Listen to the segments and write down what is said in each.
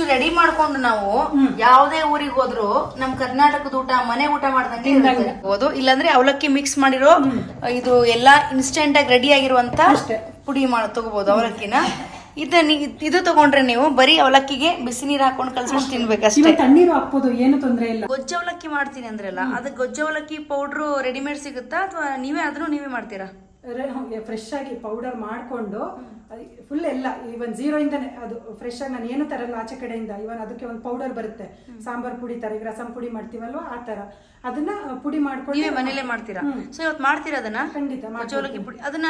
ಇಷ್ಟು ರೆಡಿ ಮಾಡ್ಕೊಂಡು ನಾವು ಯಾವ್ದೇ ಊರಿಗೆ ಹೋದ್ರು ನಮ್ ಕರ್ನಾಟಕದ ಊಟ ಮನೆ ಊಟ ಮಾಡ್ದಂಗೆ. ಹೋದು. ಇಲ್ಲಾಂದ್ರೆ ಅವಲಕ್ಕಿ ಮಿಕ್ಸ್ ಮಾಡಿರೋ ಇದು ಎಲ್ಲಾ ಇನ್ಸ್ಟೆಂಟ್ ಆಗಿ ರೆಡಿ ಆಗಿರುವಂತ ಪುಡಿ ಮಾಡ ತಗೋಬಹುದು ಅವಲಕ್ಕಿನ. ಇದ ಇದು ತಗೊಂಡ್ರೆ ನೀವು ಬರೀ ಅವಲಕ್ಕಿಗೆ ಬಿಸಿ ನೀರ್ ಹಾಕೊಂಡು ಕಲ್ಸ್ಕೊಂಡು ತಿನ್ಬೇಕಷ್ಟೇ. ತಣ್ಣೀರು ಹಾಕ್ಬೋದು ಏನು ತೊಂದ್ರೆ ಇಲ್ಲ. ಗೊಜ್ಜ ಅವಲಕ್ಕಿ ಮಾಡ್ತೀನಿ ಅಂದ್ರಲ್ಲ ಅದು ಗೊಜ್ಜ ಅವಲಕ್ಕಿ ಪೌಡ್ರು ರೆಡಿಮೇಡ್ ಸಿಗುತ್ತಾ ಅಥವಾ ನೀವೇ ಆದ್ರೂ ನೀವೇ ಮಾಡ್ತೀರಾ? ಫ್ರೆಶ್ ಆಗಿ ಪೌಡರ್ ಮಾಡ್ಕೊಂಡು ಫುಲ್ ಎಲ್ಲ ಇವನ್ ಜೀರೋ ಇಂದನೇ ಅದು ಫ್ರೆಶ್ ಆಗಿ ನಾನು ಏನು ತರಲ್ಲ ಆಚೆ ಕಡೆಯಿಂದ. ಇವನ್ ಅದಕ್ಕೆ ಒಂದು ಪೌಡರ್ ಬರುತ್ತೆ. ಸಾಂಬಾರ್ ಪುಡಿ ತರ ಈಗ ರಸಂ ಪುಡಿ ಮಾಡ್ತೀವಲ್ವಾ ಆ ತರ. ಅದನ್ನ ಪುಡಿ ಮಾಡ್ಕೊಂಡು ಮನೇಲೆ ಮಾಡ್ತೀರಾ? ಸೊ ಇವತ್ತು ಮಾಡ್ತೀರಾ ಅದನ್ನ? ಖಂಡಿತ ಪುಡಿ. ಅದನ್ನ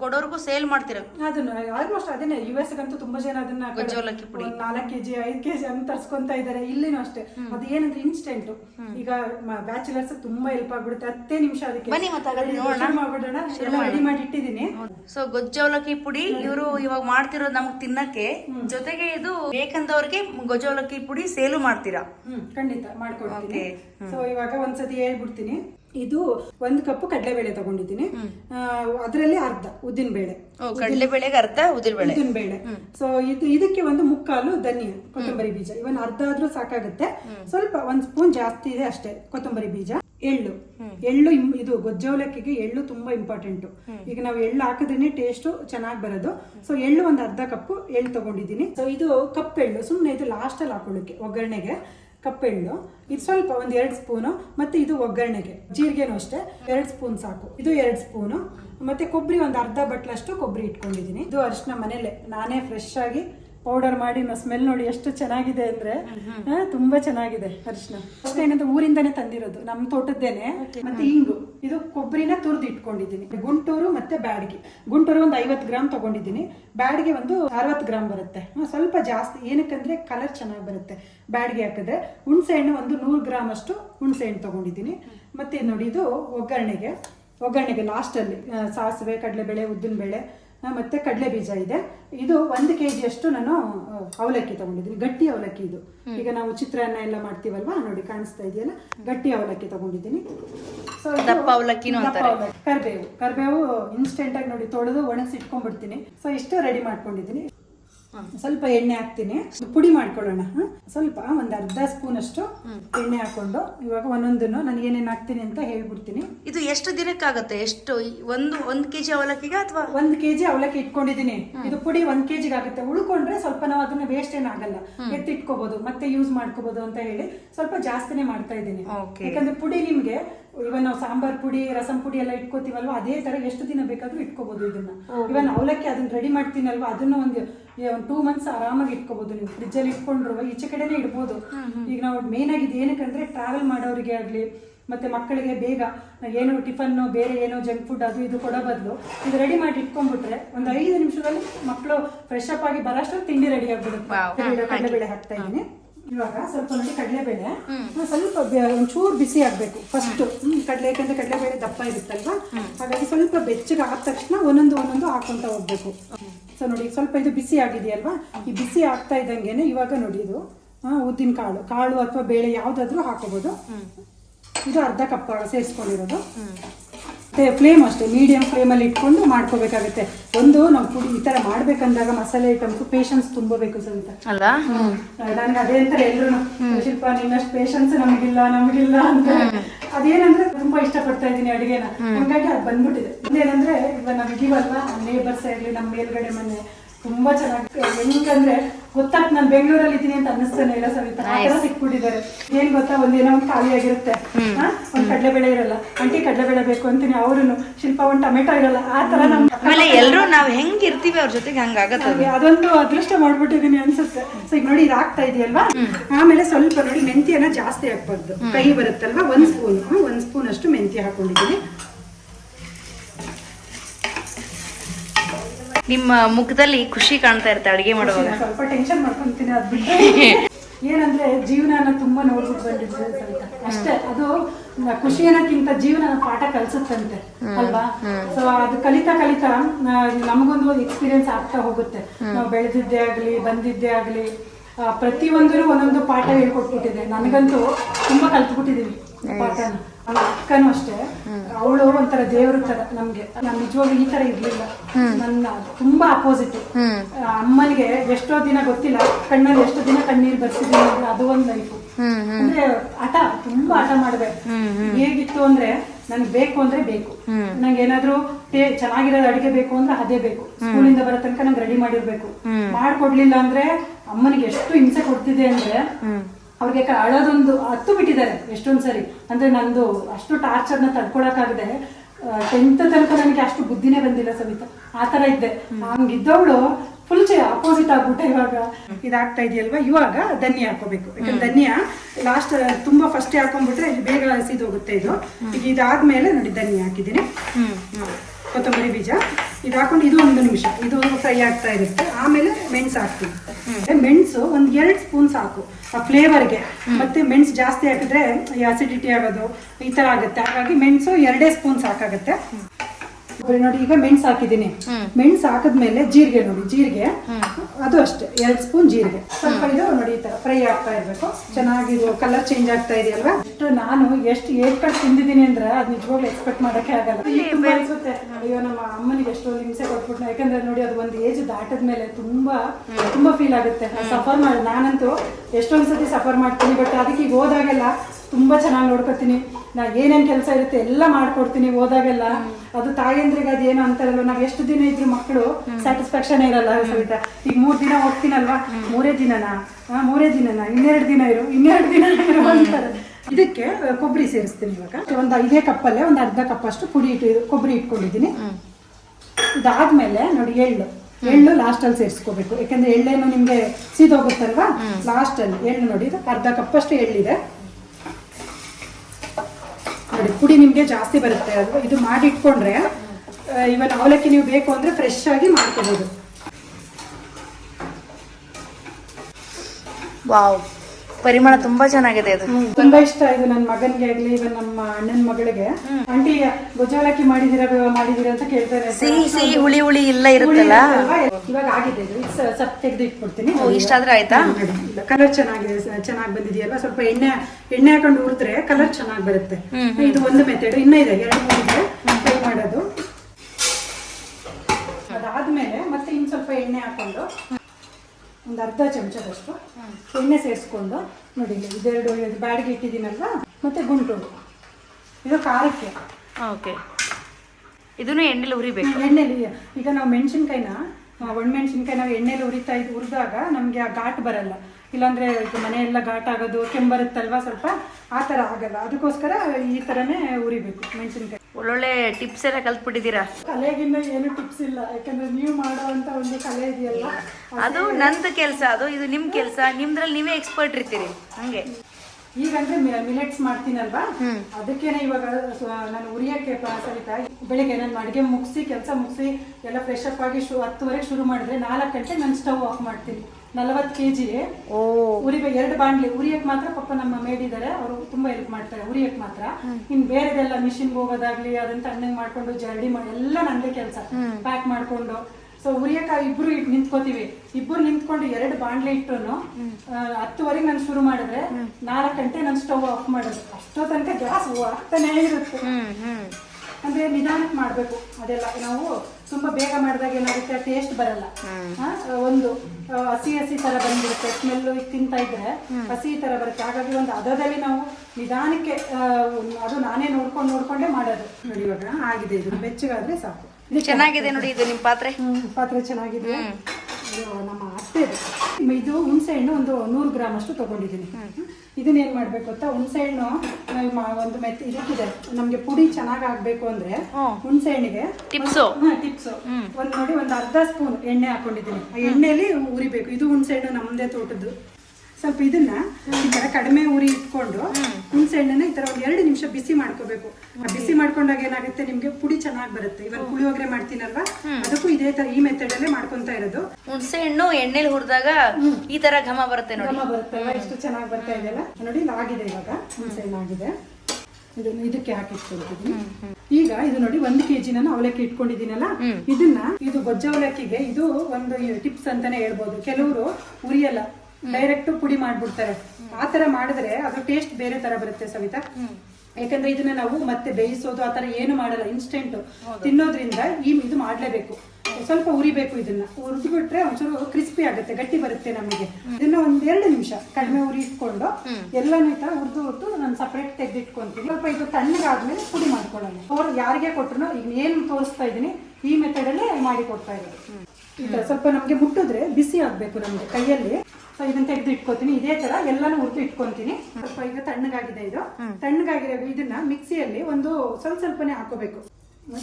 ಕೊಡೋರ್ಗೂ ಸೇಲ್ ಮಾಡ್ತೀರಾ? ಅದನ್ನ ಆಲ್ಮೋಸ್ಟ್ ಅದನ್ನೇ ಯು ಎಸ್ ಗಂತೂ ತುಂಬಾ ಜನ ಅದನ್ನ ಗೊಜ್ಜೋಲಕ್ಕಿ ಪುಡಿ. ನಾಲ್ಕು ಕೆಜಿ ಐದು ಕೆಜಿ ಅಂತ ತರ್ಸ್ಕೊಂತ ಇದಾರೆ ಇಲ್ಲಿನೂ ಅಷ್ಟೇ. ಅದು ಏನಂದ್ರೆ ಇನ್ಸ್ಟೆಂಟ್ ಈಗ ಬ್ಯಾಚುಲರ್ಸ್ ತುಂಬಾ ಹೆಲ್ಪ್ ಆಗ್ಬಿಡುತ್ತೆ. ಹತ್ತೇ ನಿಮಿಷ ಅದಕ್ಕೆ. ಬನ್ನಿ ಮತ್ತೆ ಮಾಡ್ಬಿಡೋಣ. ಎಲ್ಲ ರೆಡಿ ಮಾಡಿ ಇಟ್ಟಿದ್ದೀನಿ. ಸೊ ಗೊಜ್ಜೋಲಕ್ಕಿ ಪುಡಿ ಇವರು ಇವಾಗ ಮಾಡ್ತಿರೋದು ನಮ್ಗೆ ತಿನ್ನಕ್ಕೆ. ಜೊತೆಗೆ ಇದು ಬೇಕಂದವ್ರಿಗೆ ಗೊಜೋಲಕ್ಕಿ ಪುಡಿ ಸೇಲು ಮಾಡ್ತೀರಾ. ಹ್ಮ್ ಖಂಡಿತ ಮಾಡ್ಕೊಡ್ತೀನಿ. ಸೊ ಇವಾಗ ಒಂದ್ಸತಿ ಹೇಳ್ಬಿಡ್ತೀನಿ. ಇದು ಒಂದು ಕಪ್ ಕಡಲೆಬೇಳೆ ತಗೊಂಡಿದ್ದೀನಿ. ಅದರಲ್ಲಿ ಅರ್ಧ ಉದ್ದಿನ ಬೇಳೆ. ಓ ಕಡಲೆ ಬೇಳೆಗೆ ಅರ್ಧ ಉದಿರ್ಬೇಳೆ ಉದ್ದಿನ ಬೇಳೆ. ಸೊ ಇದು ಇದಕ್ಕೆ ಒಂದು ಮುಕ್ಕಾಲು ಧನಿಯಾ ಕೊತ್ತಂಬರಿ ಬೀಜ. ಇವನ್ ಅರ್ಧ ಆದ್ರೂ ಸಾಕಾಗುತ್ತೆ. ಸ್ವಲ್ಪ ಒಂದ್ ಸ್ಪೂನ್ ಜಾಸ್ತಿ ಇದೆ ಅಷ್ಟೇ ಕೊತ್ತಂಬರಿ ಬೀಜ. ಎಳ್ಳು. ಎಳ್ಳು ಇದು ಗೊಜ್ಜವಲಕ್ಕಿಗೆ ಎಳ್ಳು ತುಂಬಾ ಇಂಪಾರ್ಟೆಂಟ್ ಈಗ ನಾವು ಎಳ್ಳು ಹಾಕಿದ್ರೆ ಟೇಸ್ಟ್ ಚೆನ್ನಾಗಿ ಬರೋದು. ಸೊ ಎಳ್ಳು ಒಂದು ಅರ್ಧ ಕಪ್ ಎಳ್ಳು ತಗೊಂಡಿದ್ದೀನಿ. ಸೊ ಇದು ಕಪ್ ಎಳ್ಳು. ಸುಮ್ಮನೆ ಇದು ಲಾಸ್ಟ್ ಅಲ್ಲಿ ಹಾಕೊಳ್ಳಿಕ್ಕೆ ಒಗ್ಗರಣೆಗೆ ಕಪ್ಪೆಳ್ಳು ಇದು ಸ್ವಲ್ಪ ಒಂದ್ ಎರಡು ಸ್ಪೂನು ಮತ್ತೆ ಇದು ಒಗ್ಗರಣೆಗೆ. ಜೀರಿಗೆನೂ ಅಷ್ಟೇ. ಎರಡು ಸ್ಪೂನ್ ಸಾಕು. ಇದು ಎರಡು ಸ್ಪೂನು. ಮತ್ತೆ ಕೊಬ್ಬರಿ ಒಂದು ಅರ್ಧ ಬಟ್ಲಷ್ಟು ಕೊಬ್ಬರಿ ಇಟ್ಕೊಂಡಿದ್ದೀನಿ. ಇದು ಅರಿಶಿನ ಮನೇಲೆ. ನಾನೇ ಫ್ರೆಶ್ ಆಗಿ ಪೌಡರ್ ಮಾಡಿ ಸ್ಮೆಲ್ ನೋಡಿ ಎಷ್ಟು ಚೆನ್ನಾಗಿದೆ ಅಂದ್ರೆ ತುಂಬಾ ಚೆನ್ನಾಗಿದೆ ಅರಿಶಿನ. ಅಷ್ಟೇ ಏನಂದ್ರೆ ಊರಿಂದಾನೇ ತಂದಿರೋದು ನಮ್ ತೋಟದ್ದೇನೆ. ಮತ್ತೆ ಹಿಂಗು ಇದು ಕೊಬ್ಬರಿನ ತುರ್ದು ಇಟ್ಕೊಂಡಿದ್ದೀನಿ. ಗುಂಟೂರು ಮತ್ತೆ ಬ್ಯಾಡ್ಗೆ. ಗುಂಟೂರು ಒಂದು ಐವತ್ತು ಗ್ರಾಮ್ ತಗೊಂಡಿದ್ದೀನಿ. ಬ್ಯಾಡ್ಗೆ ಒಂದು ಅರವತ್ತು ಗ್ರಾಮ್ ಬರುತ್ತೆ. ಸ್ವಲ್ಪ ಜಾಸ್ತಿ. ಏನಕ್ಕಂದ್ರೆ ಕಲರ್ ಚೆನ್ನಾಗಿ ಬರುತ್ತೆ. ಬ್ಯಾಡ್ಗೆ ಹಾಕಿದ್ರೆ ಹುಣ್ಸೆ ಹಣ್ಣು ಒಂದು ನೂರು ಗ್ರಾಮ್ ಅಷ್ಟು ಹುಣ್ಸೆ ಹಣ್ಣು ತಗೊಂಡಿದ್ದೀನಿ. ಮತ್ತೆ ನೋಡಿ ಇದು ಒಗ್ಗರಣೆಗೆ. ಒಗ್ಗರಣೆಗೆ ಲಾಸ್ಟಲ್ಲಿ ಸಾಸಿವೆ ಕಡಲೆಬೇಳೆ ಉದ್ದಿನಬೇಳೆ ಆ, ಮತ್ತೆ ಕಡಲೆ ಬೀಜ ಇದೆ. ಇದು ಒಂದು ಕೆ ಅಷ್ಟು ನಾನು ಅವಲಕ್ಕಿ ತಗೊಂಡಿದ್ದೀನಿ. ಗಟ್ಟಿ ಅವಲಕ್ಕಿ ಇದು. ಈಗ ನಾವು ಚಿತ್ರಾನ್ನ ಎಲ್ಲ ಮಾಡ್ತೀವಲ್ವಾ? ನೋಡಿ ಕಾಣಿಸ್ತಾ ಇದೆಯಲ್ಲ? ಗಟ್ಟಿ ಅವಲಕ್ಕಿ ತಗೊಂಡಿದ್ದೀನಿ. ಸೊ ಇದು- ದಪ್ಪ ಅವಲಕ್ಕಿನೂ ಅವಲಕ್ಕಿ. ಕರಿಬೇವು. ಕರಿಬೇವು ಇನ್ಸ್ಟೆಂಟ್ ಆಗಿ ನೋಡಿ ತೊಳೆದು ಒಣಗಿಸಿ ಇಟ್ಕೊಂಡ್ಬಿಡ್ತೀನಿ ಸೊ ಇಷ್ಟು ರೆಡಿ ಮಾಡ್ಕೊಂಡಿದ್ದೀನಿ. ಸ್ವಲ್ಪ ಎಣ್ಣೆ ಹಾಕ್ತೀನಿ. ಪುಡಿ ಮಾಡ್ಕೊಳ್ಳೋಣ ಸ್ವಲ್ಪ ಒಂದ್ ಅರ್ಧ ಸ್ಪೂನ್ ಅಷ್ಟು ಎಣ್ಣೆ ಹಾಕೊಂಡು ಇವಾಗ ಒಂದೊಂದನ್ನು ನಾನು ಏನೇನ್ ಹಾಕ್ತೀನಿ ಅಂತ ಹೇಳ್ಬಿಡ್ತೀನಿ. ಇದು ಎಷ್ಟು ದಿನಕ್ಕಾಗತ್ತೆ? ಎಷ್ಟು ಒಂದು ಒಂದ್ ಕೆಜಿ ಅವಲಕ್ಕಿಗೆ ಅಥವಾ? ಒಂದ್ ಕೆಜಿ ಅವಲಕ್ಕಿ ಇಟ್ಕೊಂಡಿದ್ದೀನಿ. ಇದು ಪುಡಿ ಒಂದ್ ಕೆಜಿಗೆ ಆಗುತ್ತೆ ಉಳ್ಕೊಂಡ್ರೆ ಸ್ವಲ್ಪ ನಾವು ಅದನ್ನ ವೇಸ್ಟ್ ಏನಾಗಲ್ಲ ಎತ್ತಿಟ್ಕೋಬಹುದು ಮತ್ತೆ ಯೂಸ್ ಮಾಡ್ಕೋಬಹುದು ಅಂತ ಹೇಳಿ ಸ್ವಲ್ಪ ಜಾಸ್ತಿನೇ ಮಾಡ್ತಾ ಇದ್ದೀನಿ. ಯಾಕಂದ್ರೆ ಪುಡಿ ನಿಮ್ಗೆ ಇವನ್ ನಾವು ಸಾಂಬಾರ್ ಪುಡಿ ರಸಂ ಪುಡಿ ಎಲ್ಲ ಇಟ್ಕೋತೀವಲ್ವಾ? ಅದೇ ತರ ಎಷ್ಟು ದಿನ ಬೇಕಾದ್ರೂ ಇಟ್ಕೋಬಹುದು ಇದನ್ನ. ಇವನ್ ಅವಲಕ್ಕಿ ಅದನ್ನ ರೆಡಿ ಮಾಡ್ತೀನಿ ಅಲ್ವಾ ಅದನ್ನ ಒಂದು ಒಂದು ಟೂ ಮಂತ್ಸ್ ಆರಾಮಾಗಿ ಇಟ್ಕೋಬಹುದು ನೀವು ಫ್ರಿಜ್ ಅಲ್ಲಿ ಇಟ್ಕೊಂಡ್ರು ಈಚೆ ಕಡೆನೆ ಇಡ್ಬೋದು. ಈಗ ನಾವು ಮೇನ್ ಆಗಿ ಇದು ಏನಕ್ಕಂದ್ರೆ ಟ್ರಾವೆಲ್ ಮಾಡೋರಿಗೆ ಆಗ್ಲಿ ಮತ್ತೆ ಮಕ್ಕಳಿಗೆ ಬೇಗ ಏನು ಟಿಫನ್ ಬೇರೆ ಏನೋ ಜಂಕ್ ಫುಡ್ ಅದು ಇದು ಕೊಡೋ ಬದಲು ಇದು ರೆಡಿ ಮಾಡಿ ಇಟ್ಕೊಂಡ್ಬಿಟ್ರೆ ಒಂದು ಐದು ನಿಮಿಷದಲ್ಲಿ ಮಕ್ಕಳು ಫ್ರೆಶ್ ಅಪ್ ಆಗಿ ಬರೋಷ್ಟು ತಿಂಡಿ ರೆಡಿ ಆಗ್ಬಿಡುತ್ತೆ. ಕಡಲೆಬೇಳೆ ಹಾಕ್ತಾ ಇದ್ದೀನಿ. ಇವಾಗ ಸ್ವಲ್ಪ ನೋಡಿ ಕಡಲೆಬೇಳೆ. ಸ್ವಲ್ಪ ಒಂಚೂರು ಬಿಸಿ ಆಗಬೇಕು. ಫಸ್ಟ್ ಕಡಲೆ ಯಾಕಂದ್ರೆ ಕಡಲೆಬೇಳೆ ದಪ್ಪ ಇರುತ್ತಲ್ವಾ? ಹಾಗಾಗಿ ಸ್ವಲ್ಪ ಬೆಚ್ಚಗೆ ಆದ ತಕ್ಷಣ ಒಂದೊಂದು ಒಂದೊಂದು ಹಾಕೊಂತ ಹೋಗ್ಬೇಕು. ಸೊ ನೋಡಿ ಸ್ವಲ್ಪ ಇದು ಬಿಸಿ ಆಗಿದೆಯಲ್ವಾ? ಈ ಬಿಸಿ ಆಗ್ತಾ ಇದ್ದಂಗೆನೆ ಇವಾಗ ನೋಡಿ ಇದು ಉದ್ದಿನ ಕಾಳು. ಕಾಳು ಅಥವಾ ಬೇಳೆ ಯಾವ್ದಾದ್ರು ಹಾಕೋಬಹುದು ಇದು ಅರ್ಧ ಕಪ್ ಸೇರಿಸ್ಕೊಂಡಿರೋದು. ಮತ್ತೆ ಫ್ಲೇಮ್ ಅಷ್ಟೇ ಮೀಡಿಯಂ ಫ್ಲೇಮಲ್ಲಿ ಇಟ್ಕೊಂಡು ಮಾಡ್ಕೋಬೇಕಾಗುತ್ತೆ. ಒಂದು ನಾವು ಪುಡಿ ಈ ಥರ ಮಾಡ್ಬೇಕಂದಾಗ ಮಸಾಲೆ ಐಟಮ್ಸ್ ಪೇಷನ್ಸ್ ತುಂಬಬೇಕು ಅಂತ. ಅಲ್ಲ? ನನಗೆ ಅದೇ ಅಂತ ಎಲ್ಲರೂ ಶಿಲ್ಪ ನಿನ್ನಷ್ಟು ಪೇಷನ್ಸ್ ನಮಗಿಲ್ಲ ನಮಗಿಲ್ಲ ಅಂತ. ಅದೇನಂದ್ರೆ ತುಂಬಾ ಇಷ್ಟಪಡ್ತಾ ಇದ್ದೀನಿ ಅಡಿಗೆನ. ಹಂಗಾಗಿ ಅದು ಬಂದ್ಬಿಟ್ಟಿದೆ. ಏನಂದ್ರೆ ಇವಾಗ ನಾವು ಇದೀವಲ್ವಾ? ನೇಬರ್ಸ್ ಆಗ್ಲಿ ನಮ್ಮ ಮೇಲ್ಗಡೆ ಮನೆ ತುಂಬಾ ಚೆನ್ನಾಗಿ ಹೆಂಗಂದ್ರೆ ಗೊತ್ತಾಗ್ ನಾನು ಬೆಂಗಳೂರಲ್ಲಿ ಇದ್ದೀನಿ ಅಂತ ಅನ್ನಿಸ್ತಾನೆ ಇಲ್ಲ ಸವಿತಾ. ಆತರ ಥರ ಸಿಕ್ಬಿಟ್ಟಿದ್ದಾರೆ. ಏನ್ ಗೊತ್ತಾ? ಒಂದೇನೋ ಒಂದು ಖಾಲಿ ಆಗಿರುತ್ತೆ. ಹಾ? ಒಂದ್ ಕಡಲೆಬೇಳೆ ಇರಲ್ಲ. ಆಂಟಿ ಕಡಲೆಬೇಳೆ ಬೇಕು ಅಂತೀನಿ ಅವರು ಶಿಲ್ಪ ಒಂದ್ ಟೊಮೆಟೊ ಇರಲ್ಲ. ಆ ತರ ನಮ್ ಆಮೇಲೆ ಎಲ್ರು ನಾವ್ ಹೆಂಗ್ ಇರ್ತೀವಿ ಅವ್ರ ಜೊತೆಗೆ ಹಂಗಾಗತ್ತೆ ಅದೊಂದು ಅದೃಷ್ಟ ಮಾಡ್ಬಿಟ್ಟಿದೀನಿ ಅನ್ಸುತ್ತೆ. ಸೊ ಈಗ ನೋಡಿ ಇದು ಆಗ್ತಾ ಇದೆಯಲ್ವಾ ಆಮೇಲೆ ಸ್ವಲ್ಪ ನೋಡಿ ಮೆಂತಿಯನ್ನ ಜಾಸ್ತಿ ಹಾಕ್ಬಾರ್ದು. ಕೈ ಬರುತ್ತಲ್ವಾ? ಒಂದ್ ಸ್ಪೂನ್. ಒಂದ್ ಸ್ಪೂನ್ ಅಷ್ಟು ಮೆಂತಿ ಹಾಕೊಂಡಿದ್ದೀನಿ. ನಿಮ್ಮ ಮುಖದಲ್ಲಿ ಖುಷಿ ಕಾಣ್ತಾ ಇರುತ್ತೆ ಅಡಿಗೆ ಮಾಡುವಾಗ. ಸ್ವಲ್ಪ ಟೆನ್ಷನ್ ಮಾಡ್ಕೊಂತೀನಿ ಅದ್ ಬಿಟ್ರೆ ಏನಂದ್ರೆ ಜೀವನನ ತುಂಬಾ ನೋಡ್ಬಿಟ್ಟು ಬಂದಿದ್ದೆ ಅಂತ ಅಷ್ಟೇ ಅದು ಖುಷಿಯನ್ನ ಖುಷಿ ಅನ್ನೋಕ್ಕಿಂತ ಜೀವನ ಪಾಠ ಕಲಿಸುತ್ತಂತೆ ಅಲ್ವಾ? ಸೊ ಅದು ಕಲಿತಾ ಕಲಿತಾ ನಮಗೊಂದು ಎಕ್ಸ್ಪೀರಿಯನ್ಸ್ ಆಗ್ತಾ ಹೋಗುತ್ತೆ. ನಾವು ಬೆಳೆದಿದ್ದೇ ಆಗ್ಲಿ ಬಂದಿದ್ದೇ ಆಗ್ಲಿ ಪ್ರತಿಯೊಂದರೂ ಪ್ರತಿಯೊಂದೂ ಒಂದೊಂದು ಪಾಠ ಹೇಳ್ಕೊಟ್ಬಿಟ್ಟಿದೆ. ನನಗಂತೂ ತುಂಬಾ ಕಲ್ತ್ಬಿಟ್ಟಿದೀನಿ ಪಾಠನ. ಅಕ್ಕನೂ ಅಷ್ಟೇ. ಅವಳು ಒಂಥರ ದೇವ್ರ ತರ ನಮ್ಗೆ. ನಾನು ನಿಜವಾಗ್ಲೂ ಈ ತರ ಇರ್ಲಿಲ್ಲ. ನನ್ನ ತುಂಬಾ ಅಪೋಸಿಟ್ ಅಮ್ಮನಿಗೆ ಎಷ್ಟೋ ದಿನ ಗೊತ್ತಿಲ್ಲ. ಕಣ್ಣಲ್ಲಿ ಎಷ್ಟೋ ದಿನ ಕಣ್ಣೀರ್ ಅಂದ್ರೆ ಅದು ಒಂದ್ ಲೈಫು ಅಂದ್ರೆ ಹಠ, ತುಂಬಾ ಹಠ ಮಾಡ್ಬೇಕು ಹೇಗಿತ್ತು ಅಂದ್ರೆ ನನ್ಗೆ ಬೇಕು ಅಂದ್ರೆ ಬೇಕು. ನಂಗೆ ಏನಾದ್ರು ಚೆನ್ನಾಗಿರೋದು ಅಡಿಗೆ ಬೇಕು ಅಂದ್ರೆ ಅದೇ ಬೇಕು. ಸ್ಕೂಲಿಂದ ಬರೋ ತನಕ ನಂಗೆ ರೆಡಿ ಮಾಡಿರ್ಬೇಕು. ಮಾಡ್ಕೊಡ್ಲಿಲ್ಲ ಅಂದ್ರೆ ಅಮ್ಮನಿಗೆ ಎಷ್ಟು ಹಿಂಸೆ ಕೊಡ್ತಿದೆ ಅಂದ್ರೆ ಅವ್ರಿಗೆ ಅಳೋದೊಂದು ಹತ್ತು ಬಿಟ್ಟಿದ್ದಾರೆ ಎಷ್ಟೊಂದ್ ಸರಿ. ಅಂದ್ರೆ ನಂದು ಅಷ್ಟು ಟಾರ್ಚರ್ನ ತಡ್ಕೊಳಕ್ಕಾಗದೆ ಟೆಂತ್ ತನಕ ನನಗೆ ಅಷ್ಟು ಬುದ್ಧಿನೇ ಬಂದಿಲ್ಲ ಸವಿತಾ. ಆ ತರ ಇದ್ದೆ. ಹಂಗಿದ್ದವಳು ಫುಲ್ ಚೇ ಅಪೋಸಿಟ್ ಆಗ್ಬಿಟ್ಟೆ ಇವಾಗ. ಇದಾಗ್ತಾ ಇದೆಯಲ್ವಾ? ಇವಾಗ ಧನ್ಯ ಹಾಕೋಬೇಕು ಯಾಕಂದ್ರೆ ಧನ್ಯ ಲಾಸ್ಟ್ ತುಂಬಾ ಫಸ್ಟ್ ಹಾಕೊಂಡ್ಬಿಟ್ರೆ ಬೇಗ ಹಸಿದೋಗುತ್ತೆ ಇದು. ಈಗ ಇದಾದ್ಮೇಲೆ ನೋಡಿ ಧನ್ಯ ಹಾಕಿದ್ದೀನಿ. ಕೊತ್ತಂಬರಿ ಬೀಜ. ಇದು ಹಾಕೊಂಡು ಇದು ಒಂದು ನಿಮಿಷ. ಇದು ಫ್ರೈ ಆಗ್ತಾ ಇರುತ್ತೆ. ಆಮೇಲೆ ಮೆಣಸು ಹಾಕ್ತೀವಿ ಮೆಣಸು ಒಂದ್ ಎರಡು ಸ್ಪೂನ್ ಸಾಕು. ಆ ಫ್ಲೇವರ್ಗೆ ಮತ್ತೆ ಮೆಣಸು ಜಾಸ್ತಿ ಹಾಕಿದ್ರೆ ಅಸಿಡಿಟಿ ಆಗೋದು ಈ ತರ ಆಗುತ್ತೆ. ಹಾಗಾಗಿ ಮೆಣಸು ಎರಡೇ ಸ್ಪೂನ್ ಸಾಕಾಗುತ್ತೆ. ನೋಡಿ ಈಗ ಮೆಣಸು ಹಾಕಿದೀನಿ ಮೆಣಸು ಹಾಕಿದ್ಮೇಲೆ ಜೀರಿಗೆ ನೋಡಿ ಜೀರಿಗೆ. ಅದು ಅಷ್ಟೇ ಎರಡ್ ಸ್ಪೂನ್ ಜೀರಿಗೆ. ಸ್ವಲ್ಪ ಇದು ನೋಡಿ ಈ ತರ ಫ್ರೈ ಆಗ್ತಾ ಇರ್ಬೇಕು. ಚೆನ್ನಾಗಿ ಇದು ಕಲರ್ ಚೇಂಜ್ ಆಗ್ತಾ ಇದೆಯಲ್ವಾ? ಎಷ್ಟು ನಾನು ಎಷ್ಟು ಏಟ್ ಕಟ್ ತಿಂದಿದ್ದೀನಿ ಅಂದ್ರೆ ಅದ್ ನಿಜವಾಗ್ಲೂ ಎಕ್ಸ್ಪೆಕ್ಟ್ ಮಾಡಕ್ಕೆ ಆಗಲ್ಲ. ತುಂಬಾ ಅನ್ಸುತ್ತೆ. ಅಯ್ಯೋ ನಮ್ಮ ಅಮ್ಮನಿಗೆ ಎಷ್ಟು ಹಿಂಸೆ ಕೊಟ್ಬಿಟ್ಟು ಯಾಕಂದ್ರೆ ನೋಡಿ ಅದು ಒಂದು ಏಜ್ ದಾಟದ್ಮೇಲೆ ತುಂಬಾ ತುಂಬಾ ಫೀಲ್ ಆಗುತ್ತೆ. ಸಫರ್ ಮಾಡಿ ನಾನಂತೂ ಎಷ್ಟೊಂದ್ಸತಿ ಸಫರ್ ಮಾಡ್ತೀನಿ ಬಟ್ ಅದಕ್ಕೆ ಈಗ ಹೋದಾಗೆಲ್ಲ ತುಂಬಾ ಚೆನ್ನಾಗಿ ನೋಡ್ಕೊತೀನಿ. ನಾ ಏನೇನ್ ಕೆಲಸ ಇರುತ್ತೆ ಎಲ್ಲ ಮಾಡ್ಕೊಡ್ತೀನಿ ಹೋದಾಗೆಲ್ಲ. ಅದು ತಾಯಂದ್ರಿಗೆ ಏನು ಅಂತಾರಲ್ವ ನಾವ್ ಎಷ್ಟು ದಿನ ಇದ್ರು ಮಕ್ಕಳು ಸ್ಯಾಟಿಸ್ಫ್ಯಾಕ್ಷನ್ ಇರಲ್ಲ ಸವಿತ ಈಗ ಮೂರ್ ದಿನ ಹೋಗ್ತೀನಲ್ವಾ? ಮೂರೇ ದಿನನಾ? ಹಾ ಮೂರೇ ದಿನನಾ? ಇನ್ನೆರಡು ದಿನ ಇರು ಇನ್ನೆರಡು ದಿನ ಇರು ಅಂತಾರೆ. ಇದಕ್ಕೆ ಕೊಬ್ಬರಿ ಸೇರಿಸ್ತೀನಿ ಇವಾಗ. ಒಂದು ಐದೇ ಕಪ್ಪಲ್ಲೇ ಒಂದು ಅರ್ಧ ಕಪ್ ಅಷ್ಟು ಪುಡಿ ಇಟ್ಟು ಕೊಬ್ಬರಿ ಇಟ್ಕೊಂಡಿದ್ದೀನಿ. ಇದಾದ್ಮೇಲೆ ನೋಡಿ ಎಳ್ಳು. ಎಳ್ಳು ಲಾಸ್ಟಲ್ಲಿ ಸೇರಿಸ್ಕೋಬೇಕು. ಯಾಕಂದ್ರೆ ಎಳ್ಳೇನು ನಿಮ್ಗೆ ಸೀದೋಗುತ್ತಲ್ವಾ? ಲಾಸ್ಟಲ್ಲಿ ಎಳ್ಳು ನೋಡಿ ಇದು ಅರ್ಧ ಕಪ್ ಅಷ್ಟು ಎಳ್ಳಿದೆ. ನೋಡಿ, ಪುಡಿ ನಿಮಗೆ ಜಾಸ್ತಿ ಬರುತ್ತೆ. ಅದು ಇದು ಮಾಡಿ ಇಟ್ಕೊಂಡ್ರೆ ಇವನ್ ಅವಲಕ್ಕಿ ನೀವು ಬೇಕು ಅಂದ್ರೆ ಫ್ರೆಶ್ ಆಗಿ ಮಾಡ್ಕೋಬಹುದು ವಾವ್. ಪರಿಮಳ ತುಂಬಾ ಚೆನ್ನಾಗಿದೆ ಅದು. ತುಂಬಾ ಇಷ್ಟ ಇದು ನನ್ನ ಮಗನ್ಗೆ ಆಗ್ಲಿ ಇವನ್ ನಮ್ಮ ಅಣ್ಣನ ಮಗಳಿಗೆ. ಆಂಟಿ ಗೊಜ್ಜಾವಲಕ್ಕಿ ಮಾಡಿದಿರ ಮಾಡಿದಿರ ಅಂತ ಕೇಳ್ತಾರೆ ಸಿಹಿ ಸಿಹಿ ಹುಳಿ ಹುಳಿ ಇಲ್ಲ ಇರುತ್ತಲ್ಲ? ಇವಾಗ ಆಗಿದೆ ಇದು. ಇದು ತೆಗೆದು ಇಟ್ಬಿಡ್ತೀನಿ. ಇಷ್ಟ ಇಷ್ಟಾದ್ರೆ ಆಯ್ತಾ? ಕಲರ್ ಚೆನ್ನಾಗಿದೆ ಚೆನ್ನಾಗಿ ಬಂದಿದೆಯಲ್ಲ ಸ್ವಲ್ಪ ಎಣ್ಣೆ ಎಣ್ಣೆ ಹಾಕೊಂಡು ಹುರಿದ್ರೆ ಕಲರ್ ಚೆನ್ನಾಗಿ ಬರುತ್ತೆ. ಇದು ಒಂದು ಮೆಥಡ್ ಇನ್ನ ಇದೆ ಎರಡು ಮೂರು ಇದೆ. ಫ್ರೈ ಮಾಡೋದು. ಅದಾದ್ಮೇಲೆ ಮತ್ತೆ ಇನ್ ಸ್ವಲ್ಪ ಎಣ್ಣೆ ಹಾಕೊಂಡು ಒಂದು ಅರ್ಧ ಚಮಚದಷ್ಟು ಎಣ್ಣೆ ಸೇರಿಸ್ಕೊಂಡು ನೋಡಿ ಇದೆರಡು ಇದು ಬ್ಯಾಡಿಗೆ ಇಟ್ಟಿದ್ದೀನಲ್ವಾ ಮತ್ತೆ ಗುಂಟು. ಇದು ಖಾರಕ್ಕೆ. ಓಕೆ. ಇದನ್ನು ಎಣ್ಣೆಲಿ ಉರಿಬೇಕು. ಎಣ್ಣೆಲಿ ಈಗ ನಾವು ಮೆಣಸಿನ್ಕಾಯಿನ ಒಣಮೆಣಸಿನ್ಕಾಯಿ ನಾವು ಎಣ್ಣೆಲಿ ಉರಿತಾ ಇದ್ದು ಹುರಿದಾಗ ನಮಗೆ ಆ ಘಾಟ್ ಬರಲ್ಲ. ಇಲ್ಲಾಂದರೆ ಇದು ಮನೆಯೆಲ್ಲ ಘಾಟ್ ಆಗೋದು ಕೆಂಬರುತ್ತಲ್ವಾ ಸ್ವಲ್ಪ ಆ ಥರ ಆಗಲ್ಲ. ಅದಕ್ಕೋಸ್ಕರ ಈ ಥರನೇ ಉರಿಬೇಕು ಮೆಣಸಿನ್ಕಾಯಿ. ಒಳ್ಳೊಳ್ಳೆ ಟಿಪ್ಸ್ ಎಲ್ಲ ಕಲ್ತ್ಬಿಟ್ಟಿದ್ದೀರಾ? ಕಲೆಗಿನ್ನ ಏನು ಟಿಪ್ಸ್ ಇಲ್ಲ ಯಾಕಂದ್ರೆ ನೀವು ಮಾಡುವಂತ ಒಂದು ಕಲೆ ಇದೆಯಲ್ಲ ಅದು ನಂದು ಕೆಲಸ ಅದು ಇದು ನಿಮ್ ಕೆಲಸ ನಿಮ್ದ್ರಲ್ಲಿ ನೀವೇ ಎಕ್ಸ್ಪರ್ಟ್ ಇರ್ತೀರಿ ಹಂಗೆ. ಈಗಂದ್ರೆ ಮಿಲೆಟ್ಸ್ ಮಾಡ್ತೀನಲ್ವಾ? ಅದಕ್ಕೇನೆ ಇವಾಗ ನಾನು ಉರಿಯಕ್ಕೆ ಸರಿತಾ ಬೆಳಿಗ್ಗೆ ನಾನು ಅಡುಗೆ ಮುಗಿಸಿ ಕೆಲಸ ಮುಗಿಸಿ ಎಲ್ಲ ಫ್ರೆಶ್ ಅಪ್ ಆಗಿ ಶು ಹತ್ತುವರೆಗೆ ಶುರು ಮಾಡಿದ್ರೆ ನಾಲ್ಕು ಗಂಟೆ ನಾನು ಸ್ಟವ್ ಆಫ್ ಮಾಡ್ತೀನಿ. ನಲವತ್ತು ಕೆ ಜಿ ಓ. ಉರಿಬೇಕು ಎರಡು ಬಾಂಡ್ಲಿ ಉರಿಯಕ್ ಮಾತ್ರ ಪಾಪ ನಮ್ಮ ಮೇಡಿದ್ದಾರೆ ಅವರು ತುಂಬಾ ಹೆಲ್ಪ್ ಮಾಡ್ತಾರೆ ಉರಿಯಕ್ ಮಾತ್ರ. ಇನ್ ಬೇರೆದೆಲ್ಲ ಮಿಷಿನ್ಗೆ ಹೋಗೋದಾಗ್ಲಿ ಅದನ್ನ ತಣ್ಣಗೆ ಮಾಡ್ಕೊಂಡು ಜರಡಿ ಮಾಡಿ ಎಲ್ಲ ನಂದೇ ಕೆಲಸ. ಪ್ಯಾಕ್ ಮಾಡ್ಕೊಂಡು. ಸೊ ಉರಿಯಕ್ಕ ಇಬ್ರು ಇಟ್ ನಿಂತ್ಕೋತೀವಿ. ಇಬ್ರು ನಿಂತ್ಕೊಂಡು ಎರಡು ಬಾಣ್ಲೆ ಇಟ್ಟು ಹತ್ತುವರೆಗೆ ನಾನು ಶುರು ಮಾಡಿದ್ರೆ ನಾಲ್ಕು ಗಂಟೆ ನಾನು ಸ್ಟವ್ ಆಫ್ ಮಾಡೋದು. ಅಷ್ಟೋ ತನಕ ಗ್ಯಾಸ್ ಆಗ್ತಾನೆ ಇರುತ್ತೆ. ಅಂದ್ರೆ ನಿಧಾನಕ್ಕೆ ಮಾಡ್ಬೇಕು ಅದೆಲ್ಲ. ನಾವು ತುಂಬಾ ಬೇಗ ಮಾಡಿದಾಗ ಏನಾಗುತ್ತೆ? ಟೇಸ್ಟ್ ಬರಲ್ಲ. ಒಂದು ಹಸಿ ಹಸಿ ತರ ಬಂದ್ಬಿಡುತ್ತೆ. ಸ್ಮೆಲ್ ತಿಂತಾ ಇದ್ರೆ ಹಸಿ ತರ ಬರುತ್ತೆ. ಹಾಗಾಗಿ ಒಂದು ಅದರಲ್ಲಿ ನಾವು ನಿಧಾನಕ್ಕೆ ಅದು ನಾನೇ ನೋಡ್ಕೊಂಡು ನೋಡ್ಕೊಂಡೇ ಮಾಡೋದು. ನೋಡಿ ಇವಾಗ ಆಗಿದೆ ಇದು. ಬೆಚ್ಚಗಾದ್ರೆ ಸಾಕು. ಚೆನ್ನಾಗಿದೆ ನೋಡಿ ಇದು ನಿಮ್ ಪಾತ್ರೆ. ಪಾತ್ರೆ ಚೆನ್ನಾಗಿದೆ. ಇದು ನಮ್ಮ ಅತ್ತೆ ಇದು. ಹುಣಸೆ ಹಣ್ಣು ಒಂದು ನೂರು ಗ್ರಾಮ್ ಅಷ್ಟು ತಗೊಂಡಿದ್ದೀನಿ. ಇದನ್ನ ಏನ್ ಮಾಡ್ಬೇಕು ಅಂತ ಹುಣಸೆ ಹಣ್ಣು ಒಂದು ಮೆತ್ ಇದಕ್ಕಿದೆ. ನಮ್ಗೆ ಪುಡಿ ಚೆನ್ನಾಗಿ ಆಗಬೇಕು ಅಂದ್ರೆ. ಹುಣಸೆ ಹಣ್ಣಿಗೆ ಟಿಪ್ಸು. ಟಿಪ್ಸ್. ಒಂದ್ ನೋಡಿ ಒಂದ್ ಅರ್ಧ ಸ್ಪೂನ್ ಎಣ್ಣೆ ಹಾಕೊಂಡಿದ್ದೀನಿ. ಆ ಎಣ್ಣೆಯಲ್ಲಿ ಉರಿಬೇಕು. ಇದು ಹುಣಸೆ ಹಣ್ಣು ನಮ್ದೇ ತೋಟದ್ದು. ಸ್ವಲ್ಪ ಇದನ್ನ ಈ ತರ ಕಡಿಮೆ ಉರಿ ಇಟ್ಕೊಂಡು ಹುಣಸೆ ಹಣ್ಣನ್ನ ಈ ತರ ಒಂದ್ ಎರಡು ನಿಮಿಷ ಬಿಸಿ ಮಾಡ್ಕೋಬೇಕು. ಬಿಸಿ ಮಾಡ್ಕೊಂಡಾಗ ಏನಾಗುತ್ತೆ? ನಿಮ್ಗೆ ಪುಡಿ ಚೆನ್ನಾಗಿ ಬರುತ್ತೆ. ಇವಾಗ ಪುಳಿಯೋಗರೆ ಮಾಡ್ತೀನಲ್ವಾ? ಅದಕ್ಕೂ ಇದೇ ತರ ಈ ಮೆಥಡ್ ಅಲ್ಲೇ ಮಾಡ್ಕೊಂತ ಇರೋದು. ಹುಣಸೆ ಹಣ್ಣು ಎಣ್ಣೆಲಿ ಹುರಿದಾಗ ಈ ತರ ಘಮ ಬರುತ್ತೆ ನೋಡಿ. ಘಮ ಬರುತ್ತೆ. ಎಷ್ಟು ಚೆನ್ನಾಗಿ ಬರ್ತಾ ಇದೆಯಲ್ಲ ನೋಡಿ ಲಾಗಿದೆ ಆಗಿದೆ ಇವಾಗ. ಹುಣಸೆ ಹಣ್ಣು ಆಗಿದೆ. ಇದನ್ನ ಇದಕ್ಕೆ ಹಾಕಿಟ್ಕೊಳ್ತಿದ್ದೀನಿ ಈಗ ಇದು ನೋಡಿ ಒಂದು ಕೆಜಿ ನಾನು ಅವಲಕ್ಕಿ ಇಟ್ಕೊಂಡಿದ್ದೀನಲ್ಲ? ಇದನ್ನ ಇದು ಗೊಜ್ಜ ಅವಲಕ್ಕಿಗೆ ಇದು ಒಂದು ಟಿಪ್ಸ್ ಅಂತಾನೆ ಹೇಳ್ಬೋದು. ಕೆಲವರು ಉರಿಯಲ್ಲ. ಡೈರೆಕ್ಟ್ ಪುಡಿ ಮಾಡ್ಬಿಡ್ತಾರೆ. ಆ ತರ ಮಾಡಿದ್ರೆ ಅದು ಟೇಸ್ಟ್ ಬೇರೆ ತರ ಬರುತ್ತೆ ಸವಿತಾ. ಯಾಕಂದ್ರೆ ಇದನ್ನ ನಾವು ಮತ್ತೆ ಬೇಯಿಸೋದು ಆ ತರ ಏನು ಮಾಡಲ್ಲ ಇನ್ಸ್ಟೆಂಟ್ ತಿನ್ನೋದ್ರಿಂದ ಈ ಇದು ಮಾಡ್ಲೇಬೇಕು. ಸ್ವಲ್ಪ ಉರಿಬೇಕು ಇದನ್ನ. ಉರಿದು ಬಿಟ್ರೆ ಒಂಚೂರು ಕ್ರಿಸ್ಪಿ ಆಗುತ್ತೆ ಗಟ್ಟಿ ಬರುತ್ತೆ ನಮಗೆ. ಇದನ್ನ ಒಂದ್ ಎರಡು ನಿಮಿಷ ಕಡಿಮೆ ಉರಿ ಇಟ್ಕೊಂಡು ಎಲ್ಲಾನು ಈ ತರ ಹುರಿದು ಬಿಟ್ಟು ನಾನು ಸಪ್ರೇಟ್ ತೆಗೆದಿಟ್ಕೊಂತೀನಿ. ಸ್ವಲ್ಪ ಇದು ತಣ್ಣಗಾದ್ಮೇಲೆ ಪುಡಿ ಮಾಡ್ಕೊಳ್ಳೋಣ. ಅವ್ರು ಯಾರಿಗೆ ಕೊಟ್ರು ಈಗ ಏನ್ ತೋರಿಸ್ತಾ ಇದೀನಿ ಈ ಮೆಥಡ್ ಅಲ್ಲೇ ಮಾಡಿ ಕೊಡ್ತಾ ಇರೋದು. ಈ ತರ ಸ್ವಲ್ಪ ನಮ್ಗೆ ಮುಟ್ಟಿದ್ರೆ ಬಿಸಿ ಆಗ್ಬೇಕು ನಮ್ಗೆ ಕೈಯಲ್ಲಿ. ಸೊ ಇದನ್ನ ತೆಗೆದು ಇಟ್ಕೊತೀನಿ. ಇದೇ ತರ ಎಲ್ಲಾನು ಹುರಿದು ಇಟ್ಕೊಂತೀನಿ. ಸ್ವಲ್ಪ ಈಗ ತಣ್ಣಗಾಗಿದೆ ಇದು. ತಣ್ಣಗಾಗಿರೋ ಇದನ್ನ ಮಿಕ್ಸಿಯಲ್ಲಿ ಒಂದು ಸ್ವಲ್ಪ ಸ್ವಲ್ಪನೇ ಹಾಕೋಬೇಕು.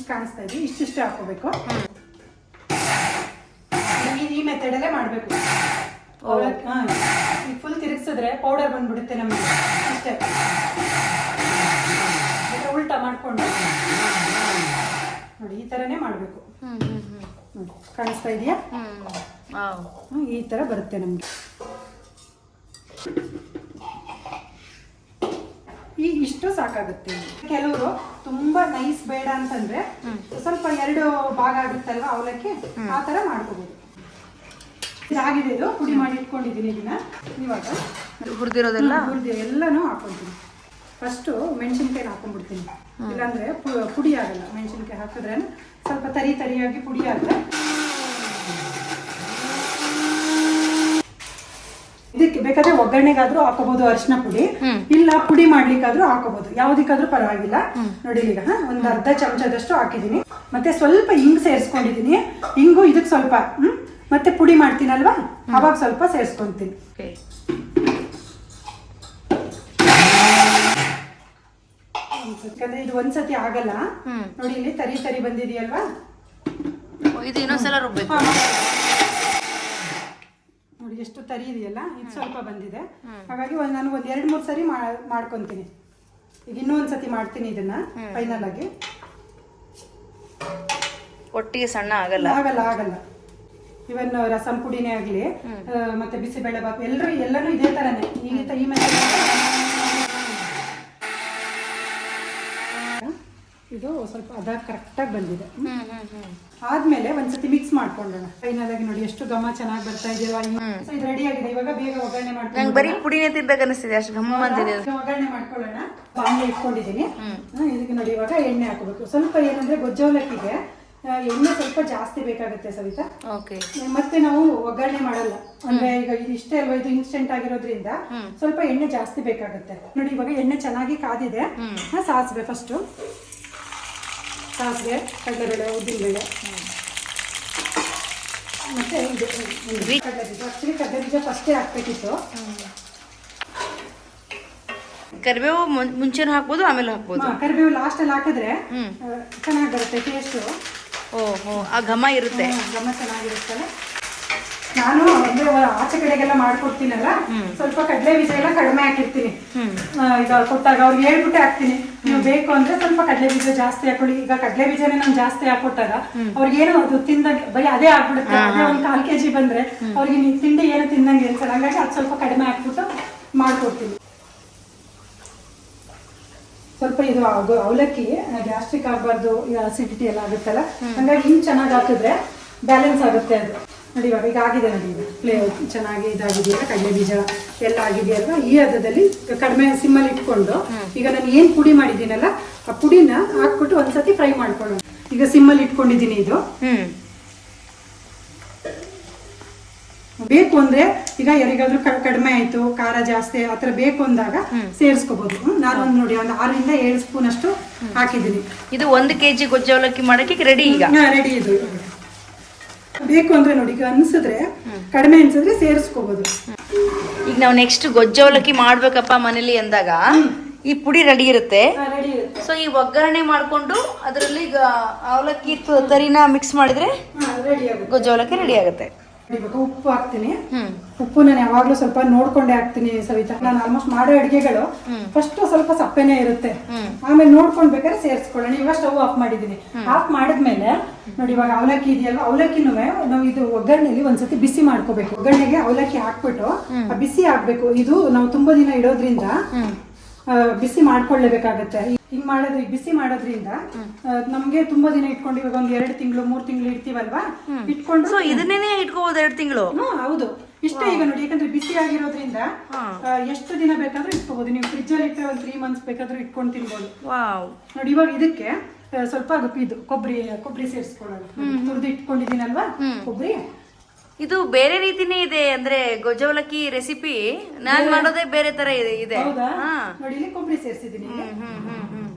ಕಾಣಿಸ್ತಾ ಇದೆ. ಇಷ್ಟಿಷ್ಟೇ ಹಾಕೋಬೇಕು. ಈ- ಮೆಥಡ್ ಅಲ್ಲೇ ಮಾಡ್ಬೇಕು. ಫುಲ್ ತಿರುಗಿಸಿದ್ರೆ ಪೌಡರ್ ಬಂದ್ಬಿಡುತ್ತೆ ನಮಗೆ. ಅಷ್ಟೇ ಉಲ್ಟಾ ಮಾಡ್ಕೊಂಡು. ನೋಡಿ ಈ ತರನೇ ಮಾಡ್ಬೇಕು. ಕಾಣಿಸ್ತಾ ಇದೆಯಾ. ಈ ತರ ಬರುತ್ತೆ ನಮ್ಗೆ. ಈ ಇಷ್ಟು ಸಾಕಾಗುತ್ತೆ. ಕೆಲವರು ತುಂಬಾ ನೈಸ್ ಬೇಡ ಅಂತಂದ್ರೆ ಸ್ವಲ್ಪ ಎರಡು ಭಾಗ ಆಗುತ್ತಲ್ವಾ ಅವಲಕ್ಕಿ? ಆ ತರ ಮಾಡ್ಕೋಬಹುದು ಇದಾಗಿದೆ ಇದು ಪುಡಿ ಮಾಡಿ ಇಟ್ಕೊಂಡಿದ್ದೀನಿ ಇದನ್ನ. ಇವಾಗ ಹುರಿದಿರೋದೆಲ್ಲ? ಹುರ್ದು ಎಲ್ಲಾನು ಹಾಕೊಂತೀನಿ ಫಸ್ಟು ಮೆಣಸಿನ್ಕಾಯಿ ಹಾಕೊಂಡ್ಬಿಡ್ತೀನಿ. ಇಲ್ಲಾಂದ್ರೆ ಪುಡಿ ಆಗಲ್ಲ. ಮೆಣಸಿನ್ಕಾಯಿ ಹಾಕಿದ್ರೆ ಸ್ವಲ್ಪ ತರಿ ತರಿಯಾಗಿ ಪುಡಿ ಆದ್ರೆ ಇದಕ್ಕೆ ಬೇಕಾದ್ರೆ ಒಗ್ಗರಣೆಗಾದ್ರೂ ಹಾಕೋಬಹುದು ಅರಿಶಿನ ಪುಡಿ. ಇಲ್ಲ ಪುಡಿ ಮಾಡ್ಲಿಕ್ಕಾದ್ರೂ ಹಾಕೋಬಹುದು ಯಾವ್ದಕ್ಕಾದ್ರೂ ಪರವಾಗಿಲ್ಲ. ನೋಡಿ ಈಗ ಒಂದ್ ಅರ್ಧ ಚಮಚದಷ್ಟು ಹಾಕಿದೀನಿ ಮತ್ತೆ ಸ್ವಲ್ಪ ಹಿಂಗ್ ಸೇರಿಸ್ಕೊಂಡಿದೀನಿ ಹಿಂಗು ಇದಕ್ ಸ್ವಲ್ಪ ಹ್ಮ್ ಮತ್ತೆ ಪುಡಿ ಮಾಡ್ತೀನಲ್ವಾ? ಅವಾಗ ಸ್ವಲ್ಪ ಸೇರಿಸ್ಕೊಂತೀನಿ. ಯಾಕಂದ್ರೆ ಇದು ಒಂದ್ಸತಿ ಆಗಲ್ಲ. ನೋಡಿ ಇಲ್ಲಿ ತರಿ ತರಿ ಬಂದಿದೆಯಲ್ವಾ? ಇದು ಇನ್ನೊಂದ್ಸಲ ರುಬ್ಬೇಕು. ಎಷ್ಟು ತರಿ ಇದೆಯಲ್ಲ ಇದು ಸ್ವಲ್ಪ ಬಂದಿದೆ. ಹಾಗಾಗಿ ಒಂದು ನಾನು ಒಂದ್ ಎರಡು ಮೂರು ಸರಿ ಮಾಡ್ಕೊತೀನಿ. ಈಗ ಇನ್ನೂ ಒಂದ್ಸತಿ ಮಾಡ್ತೀನಿ ಇದನ್ನ ಫೈನಲ್ ಆಗಿ. ಒಟ್ಟಿಗೆ ಸಣ್ಣ ಆಗಲ್ಲ. ಆಗಲ್ಲ ಆಗಲ್ಲ. ಇವನ್ ರಸಂ ಪುಡಿನೇ ಆಗ್ಲಿ ಮತ್ತೆ ಬಿಸಿಬೇಳೆ ಬಾತ್ ಎಲ್ಲರೂ ಎಲ್ಲರೂ ಇದೇ ತರನೇ. ಈಗ ಈ ಮನೆ ಇದು ಸ್ವಲ್ಪ ಅದ ಕರೆಕ್ಟಾಗಿ ಬಂದಿದೆ. ಆದ್ಮೇಲೆ ಒಂದ್ಸತಿ ಮಿಕ್ಸ್ ಮಾಡ್ಕೊಂಡೋಣ. ಫೈನಲ್ ಆಗಿ ನೋಡಿ ಎಷ್ಟು ಘಮ ಚೆನ್ನಾಗಿ ಬರ್ತಾ ಇದೆಯಲ್ಲ ಸೊ ಇದು ರೆಡಿ ಆಗಿದೆ. ಇವಾಗ ಬೇಗ ಒಗ್ಗರಣೆ ಮಾಡ್ಕೊಂಡು ಬರೀ ಪುಡಿನೇ ತಿನ್ಬೇಕು ಅನಿಸ್ತಿದೆ ಅಷ್ಟು ಗಮ್ಮ ಅಂತಿದೆ. ಒಗ್ಗರಣೆ ಮಾಡ್ಕೊಳ್ಳೋಣ. ಬಾಣಲೆ ಇಟ್ಕೊಂಡಿದ್ದೀನಿ. ಇದಕ್ಕೆ ನೋಡಿ ಇವಾಗ ಎಣ್ಣೆ ಹಾಕೋಬೇಕು. ಸ್ವಲ್ಪ ಏನಂದ್ರೆ ಗೊಜ್ಜವಲಕ್ಕಿಗೆ ಆ, ಎಣ್ಣೆ ಸ್ವಲ್ಪ ಜಾಸ್ತಿ ಬೇಕಾಗುತ್ತೆ ಸವಿತಾ. ಓಕೆ. ಮತ್ತೆ ನಾವು ಒಗ್ಗರಣೆ ಮಾಡಲ್ಲ. ಅಂದ್ರೆ ಈಗ ಇಷ್ಟೇ ಅಲ್ವಾ ಇದು ಇನ್ಸ್ಟೆಂಟ್ ಆಗಿರೋದ್ರಿಂದ ಸ್ವಲ್ಪ ಎಣ್ಣೆ ಜಾಸ್ತಿ ಬೇಕಾಗುತ್ತೆ. ನೋಡಿ ಇವಾಗ ಎಣ್ಣೆ ಚೆನ್ನಾಗಿ ಕಾದಿದೆ. ಸಾಸಿವೆ ಫಸ್ಟು ಸಾಸಿವೆ ಕಡಲೆಬೇಳೆ ಉದ್ದಿನಬೇಳೆ ಮತ್ತೆ ಇದು ಬೀ- ಕಡಲೆ ಬೀಜ ಕಡಲೆ ಬೀಜ ಫಸ್ಟೇ ಹಾಕ್ಬೇಕಿತ್ತು. ಕರಿಬೇವು ಮುಂ- ಮುಂಚೆನೂ ಹಾಕ್ಬೋದು ಆಮೇಲೆ ಹಾಕ್ಬೋದು? ಕರಿಬೇವು ಲಾಸ್ಟ್ ಅಲ್ಲಿ ಹಾಕಿದ್ರೆ. ಚೆನ್ನಾಗಿ ಬರುತ್ತೆ ಟೇಸ್ಟು ಓ ಆ ಘಮ ಇರುತ್ತೆ. ಘಮ ಚೆನ್ನಾಗಿರುತ್ತಲ್ಲ. ನಾನು ಅಂದ್ರೆ ಆಚೆ ಕಡೆಗೆಲ್ಲ ಮಾಡ್ಕೊಡ್ತೀನಲ್ಲ? ಸ್ವಲ್ಪ ಕಡಲೆ ಬೀಜ ಎಲ್ಲ ಕಡಿಮೆ ಹಾಕಿರ್ತೀನಿ. ಈಗ ಕೊಟ್ಟಾಗ ಅವ್ರಿಗೆ ಹೇಳ್ಬಿಟ್ಟೆ ಹಾಕ್ತೀನಿ. ನೀವು ಬೇಕು ಅಂದ್ರೆ ಸ್ವಲ್ಪ ಕಡಲೆ ಬೀಜ ಜಾಸ್ತಿ ಹಾಕೊಳ್ಳಿ. ಈಗ ಕಡಲೆ ಬೀಜನೇ ನಾನು ಜಾಸ್ತಿ ಹಾಕೊಟ್ಟಾಗ ಅವ್ರಿಗೆ ಏನೋ ಅದು ತಿಂದಂಗೆ ಬರೀ ಅದೇ ಆಗ್ಬಿಡುತ್ತೆ. ಅದೇ ಒಂದು ಕಾಲ್ ಕೆಜಿ ಬಂದ್ರೆ ಅವ್ರಿಗೆ ನೀವು ತಿಂಡಿ ಏನು ತಿಂದಂಗೆ ಅನ್ಸಲ್ಲ ಹಂಗಾಗಿ ಅದು ಸ್ವಲ್ಪ ಕಡಿಮೆ ಹಾಕ್ಬಿಟ್ಟು ಮಾಡ್ಕೊಡ್ತೀನಿ. ಸ್ವಲ್ಪ ಇದು ಅವಲಕ್ಕಿ ಗ್ಯಾಸ್ಟ್ರಿಕ್ ಆಗಬಾರ್ದು ಅಸಿಡಿಟಿ ಎಲ್ಲ ಆಗುತ್ತಲ್ಲ. ಹಂಗಾಗಿ ಹಿಂಗೆ ಚೆನ್ನಾಗಿ ಹಾಕಿದ್ರೆ ಬ್ಯಾಲೆನ್ಸ್ ಆಗುತ್ತೆ ಅದು. ನೋಡಿ ಇವಾಗ ಈಗ ಆಗಿದೆ ನೋಡಿ ಪ್ಲೇ ಚೆನ್ನಾಗಿ ಇದಾಗಿದೆಯಲ್ಲ ಕಡಲೆ ಬೀಜ ಎಲ್ಲ ಆಗಿದೆಯಲ್ವಾ ಈ ಹದದಲ್ಲಿ ಕಡಿಮೆ ಸಿಮ್ಮಲ್ಲಿ ಇಟ್ಕೊಂಡು ಈಗ ನಾನು ಏನ್ ಪುಡಿ ಮಾಡಿದ್ದೀನಲ್ಲ ಆ ಪುಡಿನ ಹಾಕ್ಬಿಟ್ಟು ಒಂದ್ಸತಿ ಫ್ರೈ ಮಾಡ್ಕೊಳ್ಳೋಣ. ಈಗ ಸಿಮ್ಮಲ್ಲಿ ಇಟ್ಕೊಂಡಿದ್ದೀನಿ ಇದು. ಬೇಕು ಅಂದ್ರೆ ಈಗ ಯಾರಿಗಾದ್ರೂ ಕಡಿಮೆ ಆಯ್ತು ಖಾರ ಜಾಸ್ತಿ ಆತರ ಬೇಕು ಅಂದಾಗ ಸೇರಿಸ್ಕೋಬಹುದು ನಾನು ಒಂದು ನೋಡಿ ಒಂದು ಆರರಿಂದ ಏಳು ಸ್ಪೂನ್ ಅಷ್ಟು ಹಾಕಿದ್ದೀನಿ. ಇದು ಒಂದು ಕೆಜಿ ಗೊಜ್ಜವಲಕ್ಕಿ ಮಾಡಕ್ಕೆ ರೆಡಿ ಈಗ ರೆಡಿ ಇದು. ಬೇಕು ಅಂದ್ರೆ ನೋಡಿ ಈಗ ಅನ್ಸಿದ್ರೆ ಕಡಿಮೆ ಅನ್ಸಿದ್ರೆ ಸೇರಿಸ್ಕೋಬಹುದು ಈಗ ನಾವು ನೆಕ್ಸ್ಟ್ ಗೊಜ್ಜವಲಕ್ಕಿ ಮಾಡ್ಬೇಕಪ್ಪ ಮನೇಲಿ ಅಂದಾಗ ಈ ಪುಡಿ ರೆಡಿ ಇರುತ್ತೆ. ಸೊ ಈ ಒಗ್ಗರಣೆ ಮಾಡ್ಕೊಂಡು ಅದರಲ್ಲಿ ಈಗ ಅವಲಕ್ಕಿ ತರಿನ ಮಿಕ್ಸ್ ಮಾಡಿದ್ರೆ ಗೊಜ್ಜವಲಕ್ಕಿ ರೆಡಿ ಆಗುತ್ತೆ. ಇವಾಗ ಉಪ್ಪು ಹಾಕ್ತೀನಿ. ಉಪ್ಪು ನಾನು ಯಾವಾಗ್ಲೂ ಸ್ವಲ್ಪ ನೋಡ್ಕೊಂಡೇ ಹಾಕ್ತೀನಿ ಸವಿತಾ. ನಾನು ಆಲ್ಮೋಸ್ಟ್ ಮಾಡೋ ಅಡಿಗೆಗಳು ಫಸ್ಟ್ ಸ್ವಲ್ಪ ಸಪ್ಪೆನೇ ಇರುತ್ತೆ. ಆಮೇಲೆ ನೋಡ್ಕೊಂಡ್ ಬೇಕಾದ್ರೆ ಸೇರಿಸ್ಕೊಳ್ಳೋಣ ಇವಾಗ ಸ್ಟವ್ ಆಫ್ ಮಾಡಿದೀನಿ ಆಫ್ ಮಾಡಿದ್ಮೇಲೆ ನೋಡಿ ಇವಾಗ ಅವಲಕ್ಕಿ ಇದೆಯಲ್ಲ ಅವಲಕ್ಕಿನೂ ನಾವು ಇದು ಒಗ್ಗರಣೆಯಲ್ಲಿ ಒಂದ್ಸತಿ ಬಿಸಿ ಮಾಡ್ಕೋಬೇಕು. ಒಗ್ಗರಣೆಗೆ ಅವಲಕ್ಕಿ ಹಾಕ್ಬಿಟ್ಟು ಬಿಸಿ ಹಾಕ್ಬೇಕು ಇದು ನಾವು ತುಂಬಾ ದಿನ ಇಡೋದ್ರಿಂದ ಬಿಸಿ ಮಾಡ್ಕೊಳ್ಳೇಬೇಕಾಗತ್ತೆ. ಹಿಂಗ್ ಮಾಡೋದು ಈಗ ಬಿಸಿ ಮಾಡೋದ್ರಿಂದ ನಮ್ಗೆ ತುಂಬಾ ದಿನ ಇಟ್ಕೊಂಡು ಇವಾಗ ಒಂದ್ ಎರಡು ತಿಂಗಳು ಮೂರ್ ತಿಂಗಳು ಇಡ್ತೀವಲ್ವಾ? ಇಟ್ಕೊಂಡು ಸೊ ಇದನ್ನೇನೆ ಇಟ್ಕೋಬೋದು ಎರಡು ತಿಂಗಳು? ಹ್ಮ್, ಹೌದು. ಇಷ್ಟೇ ಈಗ ನೋಡಿ ಯಾಕಂದ್ರೆ ಬಿಸಿ ಆಗಿರೋದ್ರಿಂದ ಎಷ್ಟು ದಿನ ಬೇಕಾದ್ರೂ ಇಟ್ಕೋಬಹುದು ನೀವು ಫ್ರಿಜ್ ಅಲ್ಲಿ ಇಟ್ಟರೆ ಒಂದ್ ತ್ರೀ ಮಂತ್ಸ್ ಬೇಕಾದ್ರೂ ಇಟ್ಕೊಂಡು ತಿನ್ಬೋದು. ನೋಡಿ ಇವಾಗ ಇದಕ್ಕೆ ಸ್ವಲ್ಪ ಇದು ಕೊಬ್ಬರಿ ಕೊಬ್ಬರಿ ಸೇರಿಸ್ಕೊಳ್ಳೋಣ ತುರ್ದು ಇಟ್ಕೊಂಡಿದ್ದೀನಲ್ವಾ? ಕೊಬ್ಬರಿ? ಇದು ಬೇರೆ ರೀತಿನೇ ಇದೆ ಅಂದ್ರೆ ಗೊಜ್ಜವಲಕ್ಕಿ ರೆಸಿಪಿ ನಾನ್ ಮಾಡೋದೇ ಬೇರೆ ತರ ಇದೆ ಇದೆ. ಹೌದಾ? ಹಾ. ನೋಡಿ ಇಲ್ಲಿ ಕೊಬ್ಬರಿ ಸೇರಿಸಿದ್ದೀನಿ. ಹ್ಮ್ ಹ್ಮ್ ಹ್ಮ್ ಹ್ಮ್.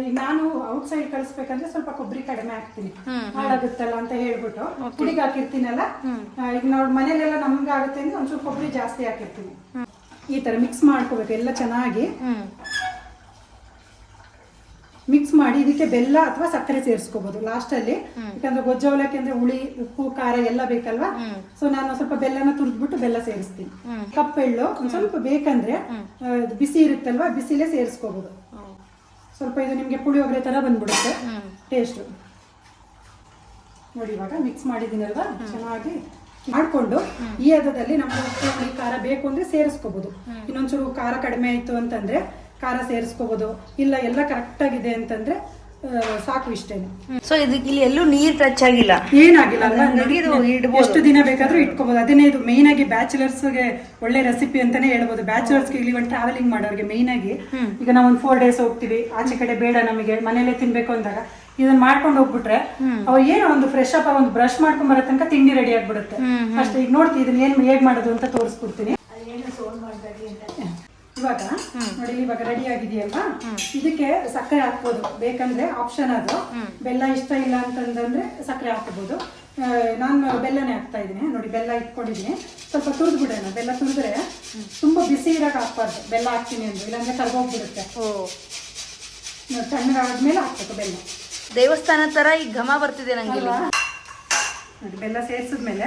ಈಗ ನಾನು ಔಟ್ ಸೈಡ್ ಕಳಿಸ್ಬೇಕಂದ್ರೆ ಸ್ವಲ್ಪ ಕೊಬ್ಬರಿ ಕಡಿಮೆ ಹಾಕ್ತೀನಿ. ಹಾಳಾಗುತ್ತಲ್ಲ ಅಂತ ಹೇಳ್ಬಿಟ್ಟು. ಪುಡಿಗೆ ಹಾಕಿರ್ತೀನಲ್ಲ? ಆ, ಈಗ ನಾವು ಮನೇಲೆಲ್ಲ ನಮ್ಗೆ ಆಗುತ್ತೆ ಅಂದ್ರೆ ಸ್ವಲ್ಪ ಕೊಬ್ಬರಿ ಜಾಸ್ತಿ ಹಾಕಿರ್ತೀನಿ ಈ ತರ ಮಿಕ್ಸ್ ಮಾಡ್ಕೋಬೇಕು ಎಲ್ಲ ಚೆನ್ನಾಗಿ. ಹ್ಮ್. ಮಿಕ್ಸ್ ಮಾಡಿ ಇದಕ್ಕೆ ಬೆಲ್ಲ ಅಥವಾ ಸಕ್ಕರೆ ಸೇರಿಸ್ಕೋಬಹುದು ಲಾಸ್ಟ್ ಅಲ್ಲಿ ಯಾಕಂದ್ರೆ ಗೊಜ್ಜ ಅವಲಕ್ಕಿ ಅಂದ್ರೆ ಹುಳಿ ಉಪ್ಪು ಖಾರ ಎಲ್ಲ ಬೇಕಲ್ವಾ? ಸೊ ನಾನು ಸ್ವಲ್ಪ ಬೆಲ್ಲನ ತುರಿದ್ಬಿಟ್ಟು ಬೆಲ್ಲ ಸೇರಿಸ್ತೀನಿ. ಕಪ್ಪೆಳ್ಳು ಒಂದ್ ಸ್ವಲ್ಪ ಬೇಕಂದ್ರೆ ಬಿಸಿ ಇರುತ್ತಲ್ವಾ? ಬಿಸಿಲೇ ಸೇರಿಸ್ಕೋಬಹುದು ಸ್ವಲ್ಪ ಇದು ನಿಮ್ಗೆ ಪುಳಿಯೋಗರೆ ತರ ಬಂದ್ಬಿಡುತ್ತೆ. ಟೇಸ್ಟ್ ನೋಡಿ ಇವಾಗ ಮಿಕ್ಸ್ ಮಾಡಿದ್ದೀನಲ್ವಾ? ಚೆನ್ನಾಗಿ ಮಾಡ್ಕೊಂಡು ಈ ಹದದಲ್ಲಿ ನಮ್ಗೆ ಖಾರ ಬೇಕು ಅಂದ್ರೆ ಸೇರಿಸ್ಕೋಬಹುದು ಇನ್ನೊಂಚೂರು ಖಾರ ಕಡಿಮೆ ಆಯ್ತು ಅಂತಂದ್ರೆ ಖಾರ ಸೇರಿಸ್ಕೋಬಹುದು ಇಲ್ಲ ಎಲ್ಲ ಕರೆಕ್ಟ್ ಆಗಿದೆ ಅಂತಂದ್ರೆ ಆ, ಸಾಕು ಇಷ್ಟೇ ಸೊ ಇದಕ್ಕೆ ಇಲ್ಲಿ ಎಲ್ಲೂ ನೀರ್ ಟಚ್ ಆಗಿಲ್ಲ. ಏನಾಗಿಲ್ಲ. ಎಷ್ಟು ದಿನ ಬೇಕಾದ್ರೂ ಇಟ್ಕೋಬಹುದು ಅದನ್ನೇ ಇದು ಮೇನ್ ಆಗಿ ಬ್ಯಾಚುಲರ್ಸ್ಗೆ ಒಳ್ಳೆ ರೆಸಿಪಿ ಅಂತಾನೆ ಹೇಳ್ಬೋದು. ಬ್ಯಾಚುಲರ್ಸ್ಗೆ ಇಲ್ಲಿ ಒಂದು ಟ್ರಾವೆಲಿಂಗ್ ಮಾಡೋರಿಗೆ ಮೇನ್ ಆಗಿ. ಈಗ ನಾವು ಒಂದು ಫೋರ್ ಡೇಸ್ ಹೋಗ್ತೀವಿ. ಆಚೆ ಕಡೆ ಬೇಡ ನಮಗೆ ಮನೇಲೆ ತಿನ್ಬೇಕು ಅಂದಾಗ ಇದನ್ನ ಮಾಡ್ಕೊಂಡು ಹೋಗ್ಬಿಟ್ರೆ ಅವ್ರು ಏನೋ ಒಂದು ಫ್ರೆಶ್ ಅಪ್ ಒಂದು ಬ್ರಷ್ ಮಾಡ್ಕೊಂಡ್ ಬರೋ ತನಕ ತಿಂಡಿ ರೆಡಿ ಆಗ್ಬಿಡುತ್ತೆ. ಅಷ್ಟೇ ಈಗ ನೋಡ್ತೀವಿ ಇದನ್ನ ಏನ್ ಹೇಗ್ ಮಾಡೋದು ಅಂತ ತೋರಿಸ್ಬಿಡ್ತೀನಿ ಇವಾಗ ನೋಡಿ ಇವಾಗ ರೆಡಿ ಆಗಿದೆಯಲ್ವಾ? ಇದಕ್ಕೆ ಸಕ್ಕರೆ ಹಾಕ್ಬೋದು. ಬೇಕಂದ್ರೆ ಆಪ್ಷನ್ ಅದು. ಬೆಲ್ಲ ಇಷ್ಟ ಇಲ್ಲ ಅಂತಂದ್ರೆ ಸಕ್ಕರೆ ಹಾಕಬಹುದು ನಾನು ಬೆಲ್ಲನೇ ಹಾಕ್ತಾ ಇದ್ದೀನಿ. ನೋಡಿ ಬೆಲ್ಲ ಇಟ್ಕೊಂಡಿದ್ದೀನಿ. ಸ್ವಲ್ಪ ತುರಿದು ಬಿಡೋಣ ಬೆಲ್ಲ ತುರಿದ್ರೆ ತುಂಬಾ ಬಿಸಿ ಇರಾಗ ಹಾಕ್ಬಾರ್ದು ಬೆಲ್ಲ ಹಾಕ್ತೀನಿ ಅಂದ್ರೆ. ಇಲ್ಲಾಂದ್ರೆ ಕರ್ಗೋಗ್ಬಿಡುತ್ತೆ. ತಣ್ಣಗಾದ್ಮೇಲೆ ಹಾಕ್ಬೇಕು ಬೆಲ್ಲ. ದೇವಸ್ಥಾನ ತರ ಈ ಘಮ ಬರ್ತಿದೆ ನಂಗೆ? ನೋಡಿ ಬೆಲ್ಲ ಸೇರಿಸಿದ್ಮೇಲೆ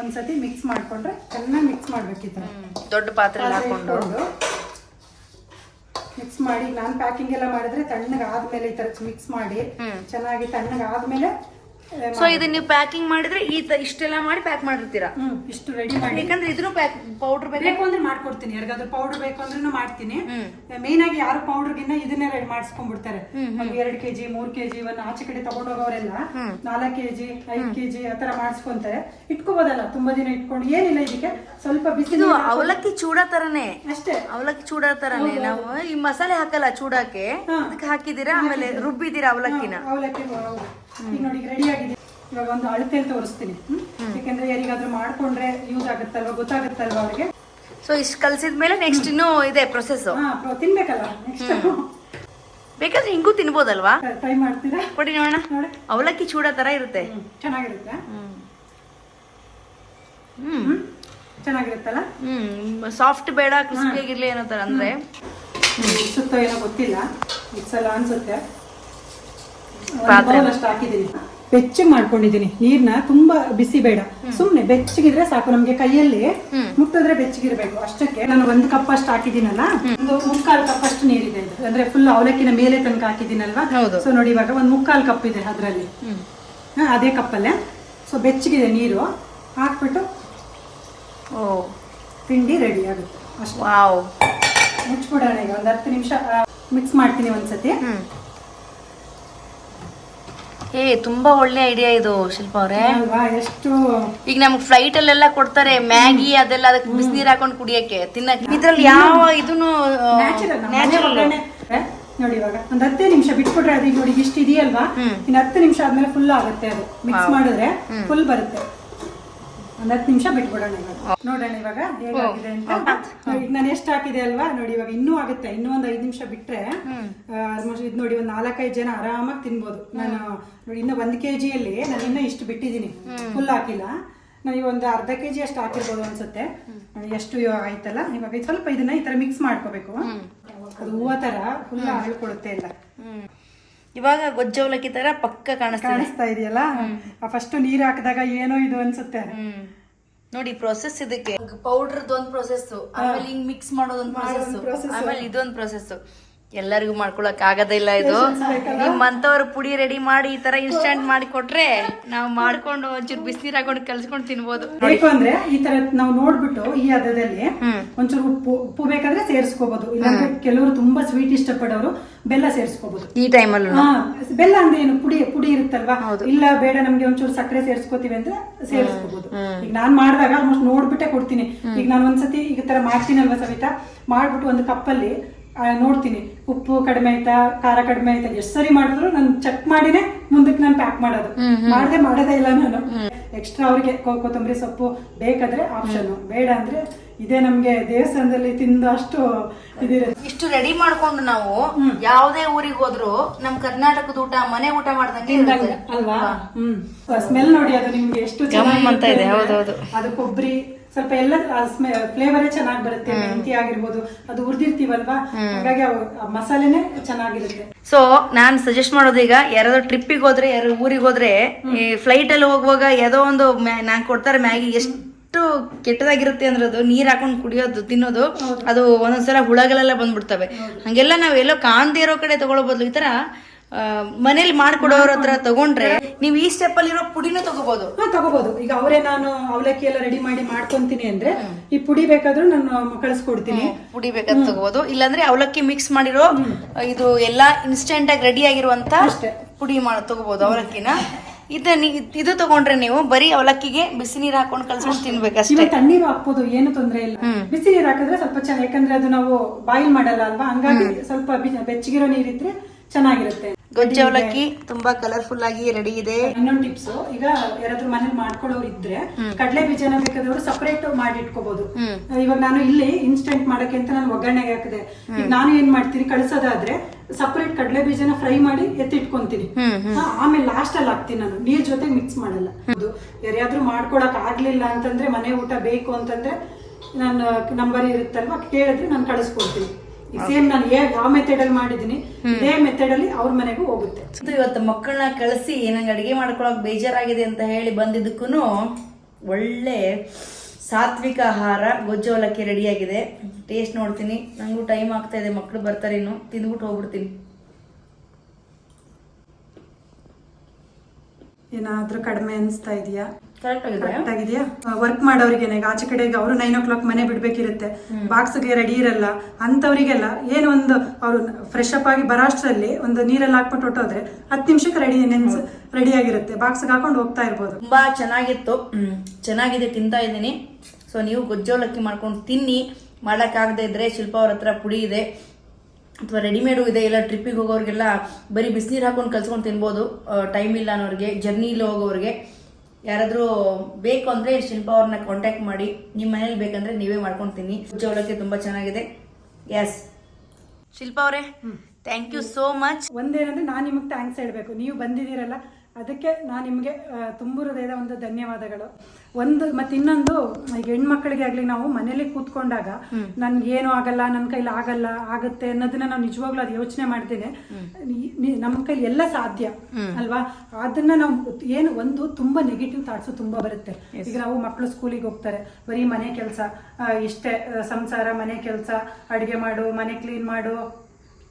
ಒಂದ್ಸತಿ ಮಿಕ್ಸ್ ಮಾಡ್ಕೊಂಡ್ರೆ ಚೆನ್ನಾಗಿ ಮಿಕ್ಸ್ ಮಾಡ್ಬೇಕಿತ್ತು ದೊಡ್ಡ ಪಾತ್ರೆ ಹಾಕೊಂಡು ಮಿಕ್ಸ್ ಮಾಡಿ ನಾನು ಪ್ಯಾಕಿಂಗ್ ಎಲ್ಲ ಮಾಡಿದ್ರೆ ತಣ್ಣಗೆ ಆದ್ಮೇಲೆ ಈ ತರ ಮಿಕ್ಸ್ ಮಾಡಿ ಚೆನ್ನಾಗಿ ತಣ್ಣಗೆ ಆದ್ಮೇಲೆ ಆ, ಸೊ ಇದನ್ನ ನೀವು ಪ್ಯಾಕಿಂಗ್ ಮಾಡಿದ್ರೆ ಈ ತ- ಇಷ್ಟೆಲ್ಲ ಮಾಡಿ ಪ್ಯಾಕ್ ಮಾಡಿರ್ತೀರಾ? ಹ್ಮ್ ಇಷ್ಟು ರೆಡಿ ಮಾಡಿ. ಯಾಕಂದ್ರೆ ಇದನ್ನು ಪ್ಯಾಕ್ ಪೌಡರ್ ಬೇಕು? ಬೇಕು ಅಂದ್ರೆ ಮಾಡ್ಕೊಡ್ತೀನಿ. ಯಾರಿಗಾದ್ರೂ ಪೌಡರ್ ಬೇಕು ಅಂದ್ರೂ ಮಾಡ್ತೀನಿ. ಮೇನ್ ಆಗಿ ಯಾರು ಪೌಡರ್ಗಿನ್ನ ಇದನ್ನೇ ರೆಡಿ ಮಾಡಿಸ್ಕೊಂಡ್ಬಿಡ್ತಾರೆ. ಒಂದ್ ಎರಡ್ ಕೆಜಿ ಮೂರ್ ಕೆಜಿ ಒಂದ್ ಆಚೆ ಕಡೆ ತಗೊಂಡೋಗೋರೆಲ್ಲ ನಾಲ್ಕ್ ಕೆಜಿ ಐದ್ ಕೆಜಿ ಆತರ ಮಾಡಿಸ್ಕೊಂತಾರೆ. ಇಟ್ಕೋಬೋದಲ್ಲ ತುಂಬಾ ದಿನ ಇಟ್ಕೊಂಡು. ಏನಿಲ್ಲ ಇದಕ್ಕೆ? ಸ್ವಲ್ಪ ಬಿಸಿ ಇದು ನೀರ್ ಅವಲಕ್ಕಿ ಚೂಡಾ ತರನೇ. ಅಷ್ಟೇ. ಅವಲಕ್ಕಿ ಚೂಡಾ ತರನೇ. ನಾವು ಈ ಮಸಾಲೆ ಹಾಕಲ್ಲ ಚೂಡಾಕೆ ಅದಕ್ಕೆ ಹಾಕಿದೀರಾ ಆಮೇಲೆ ರುಬ್ಬಿದೀರಾ ಅವಲಕ್ಕಿನ? ಅವಲಕ್ಕಿ ಹೌದು. ಈಗ ನೋಡಿ ರೆಡಿ ಆಗಿದೆ. ಇವಾಗ ಒಂದು ಅಳತೆಲ್ ತೋರಿಸ್ತೀನಿ? ಯಾಕಂದ್ರೆ ಯಾರಿಗಾದ್ರೂ ಮಾಡ್ಕೊಂಡ್ರೆ ಯೂಸ್ ಆಗುತ್ತಲ್ವಾ ಗೊತ್ತಾಗುತ್ತಲ್ವಾ ಅವ್ರಿಗೆ? ಸೊ ಇಷ್ಟು ಕಲ್ಸಿದ್ಮೇಲೆ ನೆಕ್ಸ್ಟ್ ಇನ್ನೂ ಇದೆ ಪ್ರೊಸೆಸ್ ತಿನ್ಬೇಕಲ್ಲ ನೆಕ್ಸ್ಟ್ ಬೇಕಾದ್ರೆ ಹಿಂಗೂ ತಿನ್ಬೋದಲ್ವಾ? ಟ್ರೈ ಮಾಡ್ತೀರಾ? ಕೊಡಿ ನೋಡೋಣ. ನೋಡಿ. ಅವಲಕ್ಕಿ ಚೂಡ ತರ ಇರುತ್ತೆ. ಚೆನ್ನಾಗಿರುತ್ತೆ. ಹ್ಮ್. ಚೆನ್ನಾಗಿರುತ್ತಲ್ಲ? ಹ್ಮ್ ಸಾಫ್ಟ್ ಬೇಡ ಕ್ರಿಸ್ಪಿ ಆಗಿರ್ಲಿ ಏನೋ ತರ ಅಂದ್ರೆ. ಸುತ್ತ ಏನೋ ಗೊತ್ತಿಲ್ಲ. ಮಿಕ್ಸಲ್ಲ ಅನ್ಸುತ್ತೆ. ಹಾಕಿದ್ದೀನಿ ಬೆಚ್ಚಗೆ ಮಾಡ್ಕೊಂಡಿದ್ದೀನಿ ನೀರ್ನ ತುಂಬಾ ಬಿಸಿ ಬೇಡ. ಸುಮ್ನೆ ಬೆಚ್ಚಗಿದ್ರೆ ಸಾಕು. ನಮ್ಗೆ ಕೈಯಲ್ಲಿ ಮುಟ್ಟಿದ್ರೆ ಬೆಚ್ಚಗಿರ್ಬೇಕು. ಅಷ್ಟಕ್ಕೆ ನಾನು ಒಂದ್ ಕಪ್ ಅಷ್ಟು ಹಾಕಿದ್ದೀನಲ್ಲ ಒಂದು ಮುಕ್ಕಾಲ್ ಕಪ್ ಅಷ್ಟು ನೀರಿದೆ. ಇದು ಅಂದ್ರೆ ಫುಲ್ ಅವಲಕ್ಕಿನ ಮೇಲೆ ತನಕ ಹಾಕಿದೀನಲ್ವಾ. ಸೊ ನೋಡಿ ಇವಾಗ ಒಂದ್ ಮುಕ್ಕಾಲ್ ಕಪ್ ಇದೆ ಅದ್ರಲ್ಲಿ. ಹಾ, ಅದೇ ಕಪ್ಪಲ್ಲೇ. ಸೊ ಬೆಚ್ಚಗಿದೆ ನೀರು. ಹಾಕ್ಬಿಟ್ಟು ಓ. ತಿಂಡಿ ರೆಡಿ ಆಗುತ್ತೆ. ಅಷ್ಟು. ಮುಚ್ಚಿಬಿಡೋಣ ಈಗ. ಒಂದು ಹತ್ತು ನಿಮಿಷ ಮಿಕ್ಸ್ ಮಾಡ್ತೀನಿ ಒಂದ್ಸತಿ. ಏ ತುಂಬಾ ಒಳ್ಳೆ ಐಡಿಯಾ ಇದು ಶಿಲ್ಪ ಅವ್ರೆ. ಅಲ್ವಾ ಎಷ್ಟು ಈಗ ನಮ್ಗೆ ಫ್ಲೈಟ್ ಅಲ್ಲೆಲ್ಲ ಕೊಡ್ತಾರೆ ಮ್ಯಾಗಿ ಅದೆಲ್ಲ ಅದಕ್ಕೆ ಬಿಸಿನೀರ್ ಹಾಕೊಂಡು ಕುಡಿಯಕ್ಕೆ ತಿನ್ನಕ್ಕೆ. ಇದ್ರಲ್ಲಿ ಯಾವ ಇದನ್ನು ನ್ಯಾಚುರಲ್ ನ್ಯಾಚುರಲ್ ನೋಡಿ ಇವಾಗ ಒಂದ್ ಹತ್ತೇ ನಿಮಿಷ ಬಿಟ್ಬಿಟ್ರೆ ಅದು ನೋಡಿ ಇಷ್ಟು ಇದೆಯಲ್ವಾ? ಇನ್ನು ಹತ್ತು ನಿಮಿಷ ಆದ್ಮೇಲೆ ಫುಲ್ ಆಗುತ್ತೆ ಅದು. ಮಿಕ್ಸ್ ಮಾಡಿದ್ರೆ ಫುಲ್ ಬರುತ್ತೆ. ಒಂದ್ ಹತ್ತು ನಿಮಿಷ ಬಿಟ್ಬಿಡೋಣ ಇವಾಗ. ನೋಡೋಣ ಇವಾಗ ಹೇಗಾಗಿದೆ ಅಂತ. ಈಗ ನಾನು ಎಷ್ಟು ಹಾಕಿದೆ ಅಲ್ವಾ? ನೋಡಿ ಇವಾಗ ಇನ್ನೂ ಆಗುತ್ತೆ. ಇನ್ನೂ ಒಂದ್ ಐದು ನಿಮಿಷ ಬಿಟ್ರೆ ಆಲ್ಮೋಸ್ಟ್ ಇದು ನೋಡಿ ಒಂದ್ ನಾಲ್ಕೈದು ಜನ ಆರಾಮಾಗಿ ತಿನ್ಬೋದು. ನಾನು ನೋಡಿ ಇನ್ನು ಒಂದ್ ಕೆಜಿಯಲ್ಲಿ ನಾನು ಇನ್ನೂ ಇಷ್ಟು ಬಿಟ್ಟಿದ್ದೀನಿ. ಫುಲ್ ಹಾಕಿಲ್ಲ. ನಾನು ಈಗ ಒಂದು ಅರ್ಧ ಕೆಜಿ ಅಷ್ಟು ಹಾಕಿರ್ಬೋದು ಅನ್ಸುತ್ತೆ. ಎಷ್ಟು ಆಯ್ತಲ್ಲ? ಇವಾಗ ಸ್ವಲ್ಪ ಇದನ್ನ ಈ ತರ ಮಿಕ್ಸ್ ಮಾಡ್ಕೋಬೇಕು. ಅದು ಹೂವ ತರ ಫುಲ್ ಎಲ್ಲ. ಹ್ಮ್. ಇವಾಗ ಗೊಜ್ಜವಲಕ್ಕಿ ತರ ಪಕ್ಕ ಕಾಣಿಸ್ತಾ ಕಾಣಿಸ್ತಾ ಇದೆಯಲ್ಲ? ಫಸ್ಟ್ ನೀರ್ ಹಾಕಿದಾಗ ಏನೋ ಇದು ಅನ್ಸುತ್ತೆ. ನೋಡಿ ಪ್ರೊಸೆಸ್ ಇದಕ್ಕೆ. ಪೌಡರ್ದು ಒಂದ್ ಪ್ರೊಸೆಸ್ ಆಮೇಲೆ ಹಿಂಗ್ ಮಿಕ್ಸ್ ಮಾಡೋದೊಂದು ಪ್ರೊಸೆಸ್ ಆಮೇಲೆ ಇದೊಂದು ಪ್ರೊಸೆಸ್ ಎಲ್ಲರಿಗೂ ಮಾಡ್ಕೊಳಕ್ ಆಗದೇ ಇಲ್ಲ ಇದು. ನಿಮ್ಮಂತವ್ರು ಪುಡಿ ರೆಡಿ ಮಾಡಿ ಈ ತರ ಇನ್ಸ್ಟಂಟ್ ಮಾಡಿ ಕೊಟ್ರೆ ನಾವು ಮಾಡ್ಕೊಂಡು ಒಂಚೂರು ಬಿಸಿನೀರ್ ಹಾಕೊಂಡು ಕಲ್ಸ್ಕೊಂಡು ತಿನ್ಬೋದು. ಬೇಕು ಅಂದ್ರೆ ಈ ತರ ನಾವು ನೋಡ್ಬಿಟ್ಟು ಈ ಹದದಲ್ಲಿ ಒಂಚೂರು ಉಪ್ಪು ಉಪ್ಪು ಬೇಕಾದ್ರೆ ಸೇರಿಸ್ಕೋಬಹುದು ಇಲ್ಲಾಂದ್ರೆ ಕೆಲವರು ತುಂಬಾ ಸ್ವೀಟ್ ಇಷ್ಟಪಡೋರು ಬೆಲ್ಲ ಸೇರಿಸ್ಕೋಬಹುದು ಈ ಟೈಮಲ್ಲಿ ಬೆಲ್ಲ ಅಂದ್ರೆ ಏನು? ಪುಡಿ ಪುಡಿ ಇರುತ್ತಲ್ವಾ? ಇಲ್ಲ ಬೇಡ ನಮ್ಗೆ ಒಂಚೂರು ಸಕ್ಕರೆ ಸೇರಿಸ್ಕೋತೀವಿ ಅಂದ್ರೆ ಸೇರಿಸ್ಕೋಬಹುದು ಈಗ ನಾನ್ ಮಾಡಿದಾಗ ಆಲ್ಮೋಸ್ಟ್ ನೋಡ್ಬಿಟ್ಟೆ ಕೊಡ್ತೀನಿ. ಈಗ ನಾನು ಒಂದ್ಸತಿ ಈಗ ತರ ಮಾಡ್ತೀನಲ್ವಾ ಸವಿತಾ? ಮಾಡ್ಬಿಟ್ಟು ಒಂದು ಕಪ್ಪಲ್ಲಿ ನೋಡ್ತೀನಿ. ಉಪ್ಪು ಕಡಿಮೆ ಆಯ್ತಾ ಖಾರ ಕಡಿಮೆ ಆಯ್ತಾ ಎಷ್ಟು ಸರಿ ಮಾಡಿದ್ರು ನಾನು ಚೆಕ್ ಮಾಡಿನೇ ಮುಂದಕ್ಕೆ ನಾನು ಪ್ಯಾಕ್ ಮಾಡೋದು. ಮಾಡದೆ ಮಾಡೋದೇ ಇಲ್ಲ ನಾನು. ಎಕ್ಸ್ಟ್ರಾ ಅವ್ರಿಗೆ ಕೊ- ಕೊತ್ತಂಬರಿ ಸೊಪ್ಪು ಬೇಕಾದ್ರೆ ಆಪ್ಷನ್ ಬೇಡ ಅಂದ್ರೆ ಇದೇ ನಮ್ಗೆ ದೇವಸ್ಥಾನದಲ್ಲಿ ತಿಂದ ಅಷ್ಟು ಇದಿರ ಇಷ್ಟು ರೆಡಿ ಮಾಡ್ಕೊಂಡು ನಾವು ಯಾವ್ದೇ ಊರಿಗೆ ಹೋದ್ರು ನಮ್ ಕರ್ನಾಟಕದ ಊಟ ಮನೆ ಊಟ ಮಾಡ್ದಂಗೆ. ಅಲ್ವಾ? ಹ್ಮ್. ಸ್ಮೆಲ್ ನೋಡಿ ಅದು ನಿಮ್ಗೆ ಎಷ್ಟು ಚೆನ್ನಾಗಿ. ಅದು ಕೊಬ್ಬರಿ ಸ್ವಲ್ಪ ಎಲ್ಲ ಫ್ಲೇವರೇ ಚೆನ್ನಾಗಿ ಬರುತ್ತೆ ಮೆಂತಿ ಆಗಿರ್ಬೋದು ಅದು ಹುರಿದಿರ್ತೀವಲ್ವಾ ಹಾಗಾಗಿ ಮಸಾಲೆನೇ ಚೆನ್ನಾಗಿರುತ್ತೆ. ಸೊ ನಾನ್ ಸಜೆಸ್ಟ್ ಮಾಡೋದು ಈಗ ಯಾರಾದ್ರೂ ಟ್ರಿಪ್ಪಿಗೆ ಹೋದ್ರೆ ಯಾರು ಊರಿಗೆ ಹೋದ್ರೆ ಈ ಫ್ಲೈಟ್ ಅಲ್ಲಿ ಹೋಗುವಾಗ ಯಾವುದೋ ಒಂದು ನಾನ್ ಕೊಡ್ತಾರೆ ಮ್ಯಾಗಿ ಎಷ್ಟು ಕೆಟ್ಟದಾಗಿರುತ್ತೆ ಅಂದ್ರೆ ಅದು ನೀರ್ ಹಾಕೊಂಡು ಕುಡಿಯೋದು ತಿನ್ನೋದು ಅದು ಒಂದೊಂದ್ಸಲ ಹುಳಗಳೆಲ್ಲ ಬಂದ್ಬಿಡ್ತವೆ. ಹಂಗೆಲ್ಲ ನಾವ್ ಎಲ್ಲೋ ಕಾಣ್ದೇ ಇರೋ ಕಡೆ ತಗೊಳ್ಳೋ ಬದಲು ಈ ತರ ಮನೇಲಿ ಮಾಡ್ಕೊಡೋರ ಹತ್ರ ತಗೊಂಡ್ರೆ ನೀವು ಈ ಸ್ಟೆಪ್ ಅಲ್ಲಿರೋ ಪುಡಿನೂ ತಗೋಬಹುದು ಹಾ ತಗೋಬಹುದು ಈಗ ಅವರೇ ನಾನು ಅವಲಕ್ಕಿ ಎಲ್ಲ ರೆಡಿ ಮಾಡಿ ಮಾಡ್ಕೊಂತೀನಿ ಅಂದ್ರೆ ಈ ಪುಡಿ ಬೇಕಾದ್ರೂ ನಾನು ಕಳಿಸ್ಕೊಡ್ತೀನಿ. ಪುಡಿ ಬೇಕಾದ್ರೆ ತಗೋಬಹುದು ಇಲ್ಲಾಂದ್ರೆ ಅವಲಕ್ಕಿ ಮಿಕ್ಸ್ ಮಾಡಿರೋ ಇದು ಎಲ್ಲಾ ಇನ್ಸ್ಟೆಂಟ್ ಆಗಿ ರೆಡಿ ಆಗಿರುವಂತ ಪುಡಿ ಮಾಡಿ ತಗೋಬಹುದು ಅವಲಕ್ಕಿನ. ಇದ ನೀ- ಇದು ತಗೊಂಡ್ರೆ ನೀವು ಬರೀ ಅವಲಕ್ಕಿಗೆ ಬಿಸಿ ನೀರ್ ಹಾಕೊಂಡು ಕಲ್ಸ್ಕೊಂಡು ತಿನ್ಬೇಕಷ್ಟೇ. ತಣ್ಣೀರು ಹಾಕ್ಬೋದು ಏನು ತೊಂದ್ರೆ ಇಲ್ಲ. ಬಿಸಿ ನೀರು ಹಾಕಿದ್ರೆ ಸ್ವಲ್ಪ ಚೆನ್ನಾಗಿ ಯಾಕಂದ್ರೆ ಅದು ನಾವು ಬಾಯ್ಲ್ ಮಾಡಲ್ಲ ಅಲ್ವಾ? ಹಂಗಾಗಿ ಸ್ವಲ್ಪ ಬೆಚ್ಚಗಿರೋ ನೀರ್ ಇದ್ರೆ ಚೆನ್ನಾಗಿರುತ್ತೆ. ಗೊಜ್ಜೆ ಅವಲಕ್ಕಿ ತುಂಬಾ ಕಲರ್ಫುಲ್ ಆಗಿ ರೆಡಿ ಇದೆ. ಇನ್ನೊಂದು ಟಿಪ್ಸ್ ಈಗ ಯಾರಾದ್ರೂ ಮನೇಲಿ ಮಾಡ್ಕೊಳ್ಳೋರು ಇದ್ರೆ ಕಡಲೆ ಬೀಜನ ಬೇಕಾದವರು ಸಪರೇಟ್ ಮಾಡಿ ಇಟ್ಕೋಬಹುದು ಇವಾಗ ನಾನು ಇಲ್ಲಿ ಇನ್ಸ್ಟೆಂಟ್ ಮಾಡಕ್ಕೆ ಅಂತ ನಾನು ಒಗ್ಗರಣೆಗೆ ಹಾಕಿದೆ. ಈಗ ನಾನು ಏನ್ ಮಾಡ್ತೀನಿ ಕಳ್ಸೋದಾದ್ರೆ ಸಪರೇಟ್ ಕಡಲೆ ಬೀಜನ ಫ್ರೈ ಮಾಡಿ ಎತ್ತಿಟ್ಕೊಂತೀನಿ. ಆಮೇಲೆ ಲಾಸ್ಟ್ ಅಲ್ಲಿ ಹಾಕ್ತೀನಿ ನಾನು. ನೀರ್ ಜೊತೆ ಮಿಕ್ಸ್ ಮಾಡಲ್ಲ. ಯಾರ್ಯಾದ್ರೂ ಮಾಡ್ಕೊಳಕ್ ಆಗ್ಲಿಲ್ಲ ಅಂತಂದ್ರೆ ಮನೆ ಊಟ ಬೇಕು ಅಂತಂದ್ರೆ ನನ್ನ ನಂಬರ್ ಇರುತ್ತಲ್ವಾ ಕೇಳಿದ್ರೆ ನಾನು ಕಳಿಸ್ಕೊಡ್ತೀನಿ. ಸೇಮ್ ನಾನು ಯಾವ ಮೆಥಡ್ ಅಲ್ಲಿ ಮಾಡಿದೀನಿ ಇದೇ ಮೆಥಡ್ ಅಲ್ಲಿ ಅವ್ರ ಮನೆಗೂ ಹೋಗುತ್ತೆ. ಇವತ್ತು ಮಕ್ಕಳನ್ನ ಕಳಿಸಿ ನಂಗೆ ಅಡಿಗೆ ಮಾಡ್ಕೊಳಕ್ ಬೇಜಾರಾಗಿದೆ ಅಂತ ಹೇಳಿ ಬಂದಿದ್ದಕ್ಕೂ ಒಳ್ಳೆ ಸಾತ್ವಿಕ ಆಹಾರ ಗೊಜ್ಜು ಅವಲಕ್ಕಿ ರೆಡಿ ಆಗಿದೆ ಟೇಸ್ಟ್ ನೋಡ್ತೀನಿ. ನಂಗೂ ಟೈಮ್ ಆಗ್ತಾ ಇದೆ. ಮಕ್ಕಳು ಬರ್ತಾರೆ ಇನ್ನು. ತಿಂದ್ಬಿಟ್ಟು ಹೋಗ್ಬಿಡ್ತೀನಿ. ಏನಾದ್ರೂ ಕಡಿಮೆ ಅನಿಸ್ತಾ ಇದೆಯಾ? ಕರೆಕ್ಟ್ ಆಗಿದೆಯಾ? ವರ್ಕ್ ಮಾಡೋರಿಗೆ ಆಚೆ ಕಡೆಗೆ ಅವರು ನೈನ್ ಓ ಕ್ಲಾಕ್ ಮನೆ ಬಿಡ್ಬೇಕಿರುತ್ತೆ. ಬಾಕ್ಸ್ಗೆ ರೆಡಿ ಇರಲ್ಲ. ಅಂತವರಿಗೆಲ್ಲ ಏನು ಒಂದು ಅವರು ಫ್ರೆಶ್ ಅಪ್ ಆಗಿ ಬರಾಷ್ಟ್ರಲ್ಲಿ ಒಂದು ನೀರೆಲ್ಲ ಹಾಕ್ಬಿಟ್ಟು ಹೊಟ್ಟೋದ್ರೆ ಹತ್ತು ನಿಮಿಷಕ್ಕೆ ರೆಡಿ ನೆನ್ಸ್ ರೆಡಿ ಆಗಿರುತ್ತೆ. ಬಾಕ್ಸ್ಗೆ ಹಾಕೊಂಡು ಹೋಗ್ತಾ ಇರ್ಬೋದು. ತುಂಬಾ ಚೆನ್ನಾಗಿತ್ತು. ಚೆನ್ನಾಗಿದೆ ತಿಂತಾ ಇದ್ದೀನಿ. ಸೊ ನೀವು ಗೊಜ್ಜೋಲಕ್ಕಿ ಮಾಡ್ಕೊಂಡು ತಿನ್ನಿ. ಮಾಡೋಕ್ಕಾಗದೇ ಇದ್ರೆ ಶಿಲ್ಪ ಅವ್ರ ಹತ್ರ ಪುಡಿ ಇದೆ. ಅಥವಾ ರೆಡಿಮೇಡು ಇದೆ. ಇಲ್ಲ ಟ್ರಿಪ್ಪಿಗೆ ಹೋಗೋರಿಗೆಲ್ಲ ಬರೀ ಬಿಸಿನೀರು ಹಾಕೊಂಡು ಕಲ್ಸ್ಕೊಂಡು ತಿನ್ಬೋದು. ಟೈಮ್ ಇಲ್ಲ ಅನ್ನೋರಿಗೆ ಜರ್ನಿಲಿ ಹೋಗೋರಿಗೆ. ಯಾರಾದರೂ ಬೇಕು ಅಂದರೆ ಶಿಲ್ಪ ಅವ್ರನ್ನ ಕಾಂಟ್ಯಾಕ್ಟ್ ಮಾಡಿ ನಿಮ್ಮ ಮನೇಲಿ ಬೇಕಂದ್ರೆ ನೀವೇ ಮಾಡ್ಕೊತೀನಿ. ತುಂಬಾ ತುಂಬ ಚೆನ್ನಾಗಿದೆ. ಎಸ್ ಶಿಲ್ಪ ಅವರೇ ಥ್ಯಾಂಕ್ ಯು ಸೋ ಮಚ್ ಒಂದೇನಂದ್ರೆ ನಾನು ನಿಮಗೆ ಥ್ಯಾಂಕ್ಸ್ ಹೇಳಬೇಕು. ನೀವು ಬಂದಿದ್ದೀರಲ್ಲ ಅದಕ್ಕೆ ನಾನು ನಿಮಗೆ ತುಂಬ ಹೃದಯದ ಒಂದು ಧನ್ಯವಾದಗಳು. ಒಂದು ಮತ್ತೆ ಇನ್ನೊಂದು ಈಗ ಹೆಣ್ಮಕ್ಳಿಗೆ ಆಗ್ಲಿ ನಾವು ಮನೇಲಿ ಕೂತ್ಕೊಂಡಾಗ ನನ್ಗೆ ಏನು ಆಗಲ್ಲ ನನ್ನ ಕೈಲಿ ಆಗಲ್ಲ ಆಗುತ್ತೆ ಅನ್ನೋದನ್ನ ನಾವು ನಿಜವಾಗ್ಲೂ ಅದು ಯೋಚನೆ ಮಾಡ್ತೇನೆ. ನಮ್ಮ ಕೈಲಿ ಎಲ್ಲ ಸಾಧ್ಯ ಅಲ್ವಾ? ಅದನ್ನ ನಾವು ಏನು ಒಂದು ತುಂಬಾ ನೆಗೆಟಿವ್ ಥಾಟ್ಸ್ ತುಂಬಾ ಬರುತ್ತೆ. ಈಗ ನಾವು ಮಕ್ಕಳು ಸ್ಕೂಲಿಗೆ ಹೋಗ್ತಾರೆ ಬರೀ ಮನೆ ಕೆಲಸ ಇಷ್ಟೇ ಸಂಸಾರ ಮನೆ ಕೆಲಸ ಅಡಿಗೆ ಮಾಡು ಮನೆ ಕ್ಲೀನ್ ಮಾಡು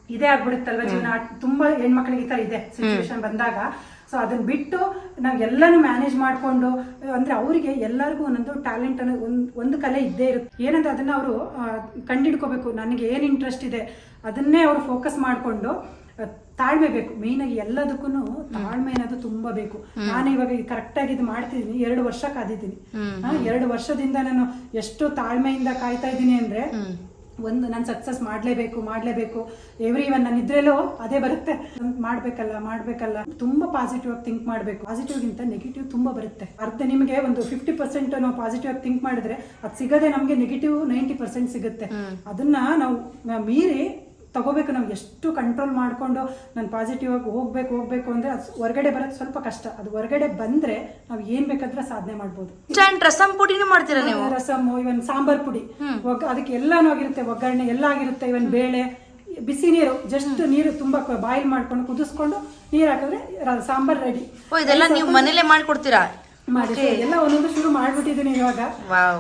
ಇದೇ ಆಗ್ಬಿಡುತ್ತಲ್ವ ಜೀವನ? ತುಂಬಾ ಹೆಣ್ಮಕ್ಳಿಗೆ ಈ ತರ ಇದೆ ಸಿಚುವೇಶನ್ ಬಂದಾಗ. ಸೊ ಅದನ್ನ ಬಿಟ್ಟು ನಾವು ಎಲ್ಲಾನು ಮ್ಯಾನೇಜ್ ಮಾಡ್ಕೊಂಡು ಅಂದ್ರೆ ಅವರಿಗೆ ಎಲ್ಲರಿಗೂ ಒಂದೊಂದು ಟ್ಯಾಲೆಂಟ್ ಅನ್ನೋ ಒಂದು ಒಂದು ಕಲೆ ಇದ್ದೇ ಇರುತ್ತೆ. ಏನಂತ ಅದನ್ನ ಅವರು ಕಂಡಿಡ್ಕೋಬೇಕು. ನನಗೆ ಏನು ಇಂಟ್ರೆಸ್ಟ್ ಇದೆ ಅದನ್ನೇ ಅವರು ಫೋಕಸ್ ಮಾಡಿಕೊಂಡು ತಾಳ್ಮೆ ಬೇಕು ಮೇಯ್ನಾಗಿ ಆಗಿ ಎಲ್ಲದಕ್ಕೂ ತಾಳ್ಮೆ ಅನ್ನೋದು ತುಂಬಾ ಬೇಕು. ನಾನು ಇವಾಗ ಕರೆಕ್ಟ್ ಆಗಿ ಇದು ಮಾಡ್ತಿದ್ದೀನಿ ಎರಡು ವರ್ಷ ಕಾದಿದ್ದೀನಿ ಎರಡು ವರ್ಷದಿಂದ ನಾನು ಎಷ್ಟು ತಾಳ್ಮೆಯಿಂದ ಕಾಯ್ತಾ ಇದ್ದೀನಿ ಅಂದ್ರೆ ಒಂದು ನಾನು ಸಕ್ಸಸ್ ಮಾಡಲೇಬೇಕು ಮಾಡಲೇಬೇಕು. ಎವ್ರಿ ಒನ್ ನಾನು ಇದ್ರಲ್ಲೂ ಅದೇ ಬರುತ್ತೆ. ಮಾಡಬೇಕಲ್ಲ ಮಾಡ್ಬೇಕಲ್ಲ. ತುಂಬಾ ಪಾಸಿಟಿವ್ ಆಗಿ ಥಿಂಕ್ ಮಾಡಬೇಕು. ಪಾಸಿಟಿವ್ ಗಿಂತ ನೆಗೆಟಿವ್ ತುಂಬಾ ಬರುತ್ತೆ. ಅರ್ಧ ನಿಮಗೆ ಒಂದು ಫಿಫ್ಟಿ ಪರ್ಸೆಂಟ್ ನಾವು ಪಾಸಿಟಿವ್ ಆಗಿ ಥಿಂಕ್ ಮಾಡಿದ್ರೆ ಅದು ಸಿಗದೆ ನಮಗೆ ನೆಗೆಟಿವ್ ನೈಂಟಿ ಪರ್ಸೆಂಟ್ ಸಿಗುತ್ತೆ. ಅದನ್ನ ನಾವು ಮೀರಿ ತಗೋಬೇಕು ನಾವು ಎಷ್ಟು ಕಂಟ್ರೋಲ್ ಮಾಡ್ಕೊಂಡು ನಾನು ಪಾಸಿಟಿವ್ ಆಗಿ ಹೋಗ್ಬೇಕು ಹೋಗ್ಬೇಕು ಅಂದ್ರೆ ಅದು ಹೊರಗಡೆ ಬರೋದು ಸ್ವಲ್ಪ ಕಷ್ಟ. ಅದು ಹೊರಗಡೆ ಬಂದ್ರೆ ನಾವು ಏನ್ ಬೇಕಾದ್ರೆ ಸಾಧನೆ ಮಾಡ್ಬೋದು. ರಸಮ್ ರಸಂ ಪುಡಿನೂ ಮಾಡ್ತೀರಾ ನೀವು? ರಸಮ್ ಇವನ್ ಸಾಂಬಾರ್ ಪುಡಿ. ಒಗ್- ಅದಕ್ಕೆ ಎಲ್ಲಾನು ಆಗಿರುತ್ತೆ ಒಗ್ಗರಣೆ ಎಲ್ಲ ಆಗಿರುತ್ತೆ ಇವನ್ ಬೇಳೆ ಬಿಸಿ ನೀರು ಜಸ್ಟ್ ನೀರು ತುಂಬಾ ಬಾಯ್ಲ್ ಮಾಡ್ಕೊಂಡು ಕುದಿಸ್ಕೊಂಡು ನೀರ್ ಹಾಕಿದ್ರೆ ಸಾಂಬಾರ್ ರೆಡಿ ಇದೆಲ್ಲ ನೀವು ಮನೇಲೆ ಮಾಡ್ಕೊಡ್ತೀರಾ? ಮಾಡಿ ಎಲ್ಲ ಒಂದೊಂದು ಶುರು ಮಾಡ್ಬಿಟ್ಟಿದ್ದೀನಿ ಇವಾಗ.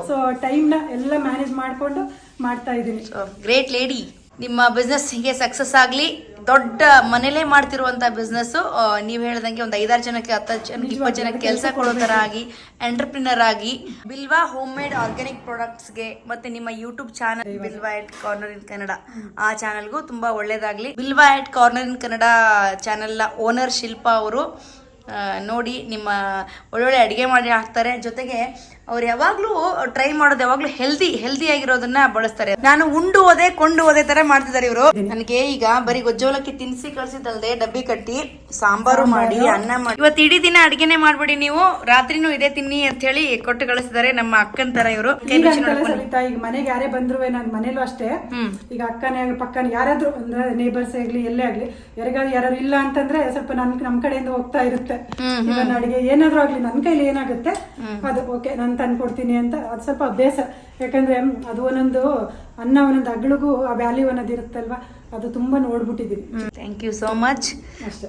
ಸೊ ಟೈಮ್ನ ಎಲ್ಲ ಮ್ಯಾನೇಜ್ ಮಾಡ್ಕೊಂಡು ಮಾಡ್ತಾ ಇದ್ದೀನಿ. ಗ್ರೇಟ್ ಲೇಡಿ ನಿಮ್ಮ ಬಿಸ್ನೆಸ್ ಹೀಗೆ ಸಕ್ಸಸ್ ಆಗಲಿ ದೊಡ್ಡ ಮನೇಲೆ ಮಾಡ್ತಿರುವಂಥ ಬಿಸ್ನೆಸ್ಸು ನೀವು ಹೇಳ್ದಂಗೆ ಒಂದು ಐದಾರು ಜನಕ್ಕೆ ಹತ್ತು ಜನಕ್ಕೆ ಇಪ್ಪತ್ತು ಜನಕ್ಕೆ ಕೆಲಸ ಕೊಡೋ ಥರ ಆಗಿ ಎಂಟರ್ಪ್ರಿನರ್ ಆಗಿ ಬಿಲ್ವಾ ಹೋಮ್ ಮೇಡ್ ಆರ್ಗ್ಯಾನಿಕ್ ಪ್ರಾಡಕ್ಟ್ಸ್ಗೆ ಮತ್ತೆ ನಿಮ್ಮ YouTube channel Bilva at corner in Kannada ಆ ಚಾನಲ್ಗೂ ತುಂಬಾ ಒಳ್ಳೇದಾಗಲಿ. ಬಿಲ್ವಾ ಎಟ್ ಕಾರ್ನರ್ ಇನ್ ಕನ್ನಡ ಚಾನಲ್ನ ಓನರ್ ಶಿಲ್ಪಾ ಅವರು ನೋಡಿ ನಿಮ್ಮ ಒಳ್ಳೊಳ್ಳೆ ಅಡುಗೆ ಮಾಡಿ ಹಾಕ್ತಾರೆ. ಜೊತೆಗೆ ಅವ್ರು ಯಾವಾಗ್ಲೂ ಟ್ರೈ ಮಾಡೋದು ಯಾವಾಗ್ಲೂ ಹೆಲ್ದಿ ಹೆಲ್ದಿ ಆಗಿರೋದನ್ನ ಬಳಸ್ತಾರೆ. ನಾನು ಉಂಡು ಓದೆ ಕೊಂಡು ಹೋದೆ ತರ ಮಾಡ್ತಿದ್ದಾರೆ ಇವರು. ನನಗೆ ಈಗ ಬರೀ ಗೊಜ್ಜೋಲಕ್ಕೆ ತಿನ್ಸಿ ಕಳ್ಸಿದ್ದಲ್ದೆ ಡಬ್ಬಿ ಕಟ್ಟಿ ಸಾಂಬಾರು ಮಾಡಿ ಅನ್ನ ಮಾಡಿ. ಇವತ್ತು ಇಡೀ ದಿನ ಅಡಿಗೆನೆ ಮಾಡ್ಬಿಡಿ ನೀವು. ರಾತ್ರಿನೂ ಇದೇ ತಿನ್ನಿ ಅಂತ ಹೇಳಿ ಕೊಟ್ಟು ಕಳಿಸಿದ್ದಾರೆ ನಮ್ಮ ಅಕ್ಕನ ತರ ಇವರು. ಈಗ ಮನೆಗೆ ಯಾರೇ ಬಂದ್ರು ನಾನು ಮನೇಲೂ ಅಷ್ಟೇ. ಈಗ ಅಕ್ಕನೇ ಪಕ್ಕನ ಯಾರಾದ್ರೂ ಅಂದ್ರೆ ನೇಬರ್ಸ್ ಆಗ್ಲಿ ಎಲ್ಲೇ ಆಗ್ಲಿ ಯಾರಿಗಾದ್ರು ಯಾರು ಇಲ್ಲ ಅಂತಂದ್ರೆ ಸ್ವಲ್ಪ ನನ್ ನಮ್ ಕಡೆಯಿಂದ ಹೋಗ್ತಾ ಇರುತ್ತೆ. ಅಡಿಗೆ ಏನಾದ್ರೂ ಆಗ್ಲಿ ನನ್ ಕೈಲಿ ಏನಾಗುತ್ತೆ ಅದು ಓಕೆ ನಾನು ತಂದ್ಕೊಡ್ತೀನಿ ಅಂತ ಅದು ಸ್ವಲ್ಪ ಅಭ್ಯಾಸ. ಯಾಕಂದರೆ ಅದು ಒಂದೊಂದು ಅನ್ನ ಒಂದೊಂದು ಅಗಳಿಗೂ ಆ ವ್ಯಾಲ್ಯೂ ಅನ್ನೋದು ಇರುತ್ತಲ್ವ? ಅದು ತುಂಬಾ ನೋಡ್ಬಿಟ್ಟಿದ್ದೀನಿ. ಥ್ಯಾಂಕ್ ಯು ಸೋ ಮಚ್ ಅಷ್ಟೇ.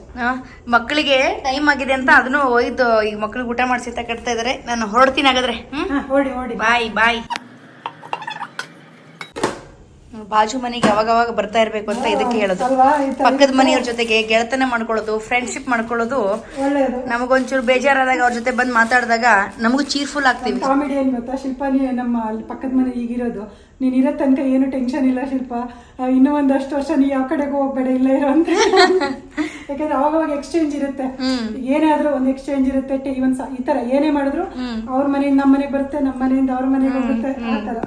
ಮಕ್ಕಳಿಗೆ ಟೈಮ್ ಆಗಿದೆ ಅಂತ ಅದನ್ನು ಒಯ್ದು ಈಗ ಮಕ್ಳಿಗೆ ಊಟ ಮಾಡಿಸಿ ಕಟ್ತಾ ಇದಾರೆ ನಾನು ಹೊರಡ್ತೀನಿ ಹಾಗಾದ್ರೆ. ಹ್ಞೂ ಹಾ ಓಡಿ ಓಡಿ. ಬಾಯ್ ಬಾಯ್ ಬಾಜು ಮನೆಗೆ ಅವಾಗವಾಗ ಬರ್ತಾ ಇರ್ಬೇಕು ಅಂತ ಇದಕ್ಕೆ ಹೇಳೋದು. ಪಕ್ಕದ ಮನೆಯವ್ರ ಜೊತೆಗೆ ಗೆಳತನ ಮಾಡ್ಕೊಳ್ಳೋದು ಫ್ರೆಂಡ್ಶಿಪ್ ಮಾಡ್ಕೊಳ್ಳೋದು ನಮಗೊಂಚೂರು ಬೇಜಾರಾದಾಗ ಅವ್ರ ಜೊತೆ ಬಂದು ಮಾತಾಡಿದಾಗ ನಮಗೂ ಚೀರ್ಫುಲ್ ಆಗ್ತೀವಿ. ಕಾಮಿಡಿ ಏನ್ ಗೊತ್ತಾ? ಶಿಲ್ಪಾನಿ ನಮ್ಮ ಅಲ್ಲಿ ಪಕ್ಕದ ಮನೆ ಈಗಿರೋದು. ನೀನ್ ಇರೋ ತನಕ ಏನು ಟೆನ್ಷನ್ ಇಲ್ಲ ಶಿಲ್ಪ. ಇನ್ನೂ ಒಂದಷ್ಟು ವರ್ಷ ನೀ ಯಾವ ಕಡೆಗೂ ಹೋಗ್ಬೇಡ ಇಲ್ಲ ಇರೋ ಅಂತ. ಯಾಕಂದ್ರೆ ಅವಾಗ ಅವಾಗ ಎಕ್ಸ್ಚೇಂಜ್ ಇರುತ್ತೆ ಏನಾದ್ರೂ ಒಂದು ಎಕ್ಸ್ಚೇಂಜ್ ಇರುತ್ತೆ ಈ ತರ ಏನೇ ಮಾಡಿದ್ರು ಅವ್ರ ಮನೆಯಿಂದ ನಮ್ಮ ಮನೆಗೆ ಬರುತ್ತೆ ನಮ್ಮ ಮನೆಯಿಂದ ಅವ್ರ ಮನೆಗೆ ಬರುತ್ತೆ ಆ ತರ.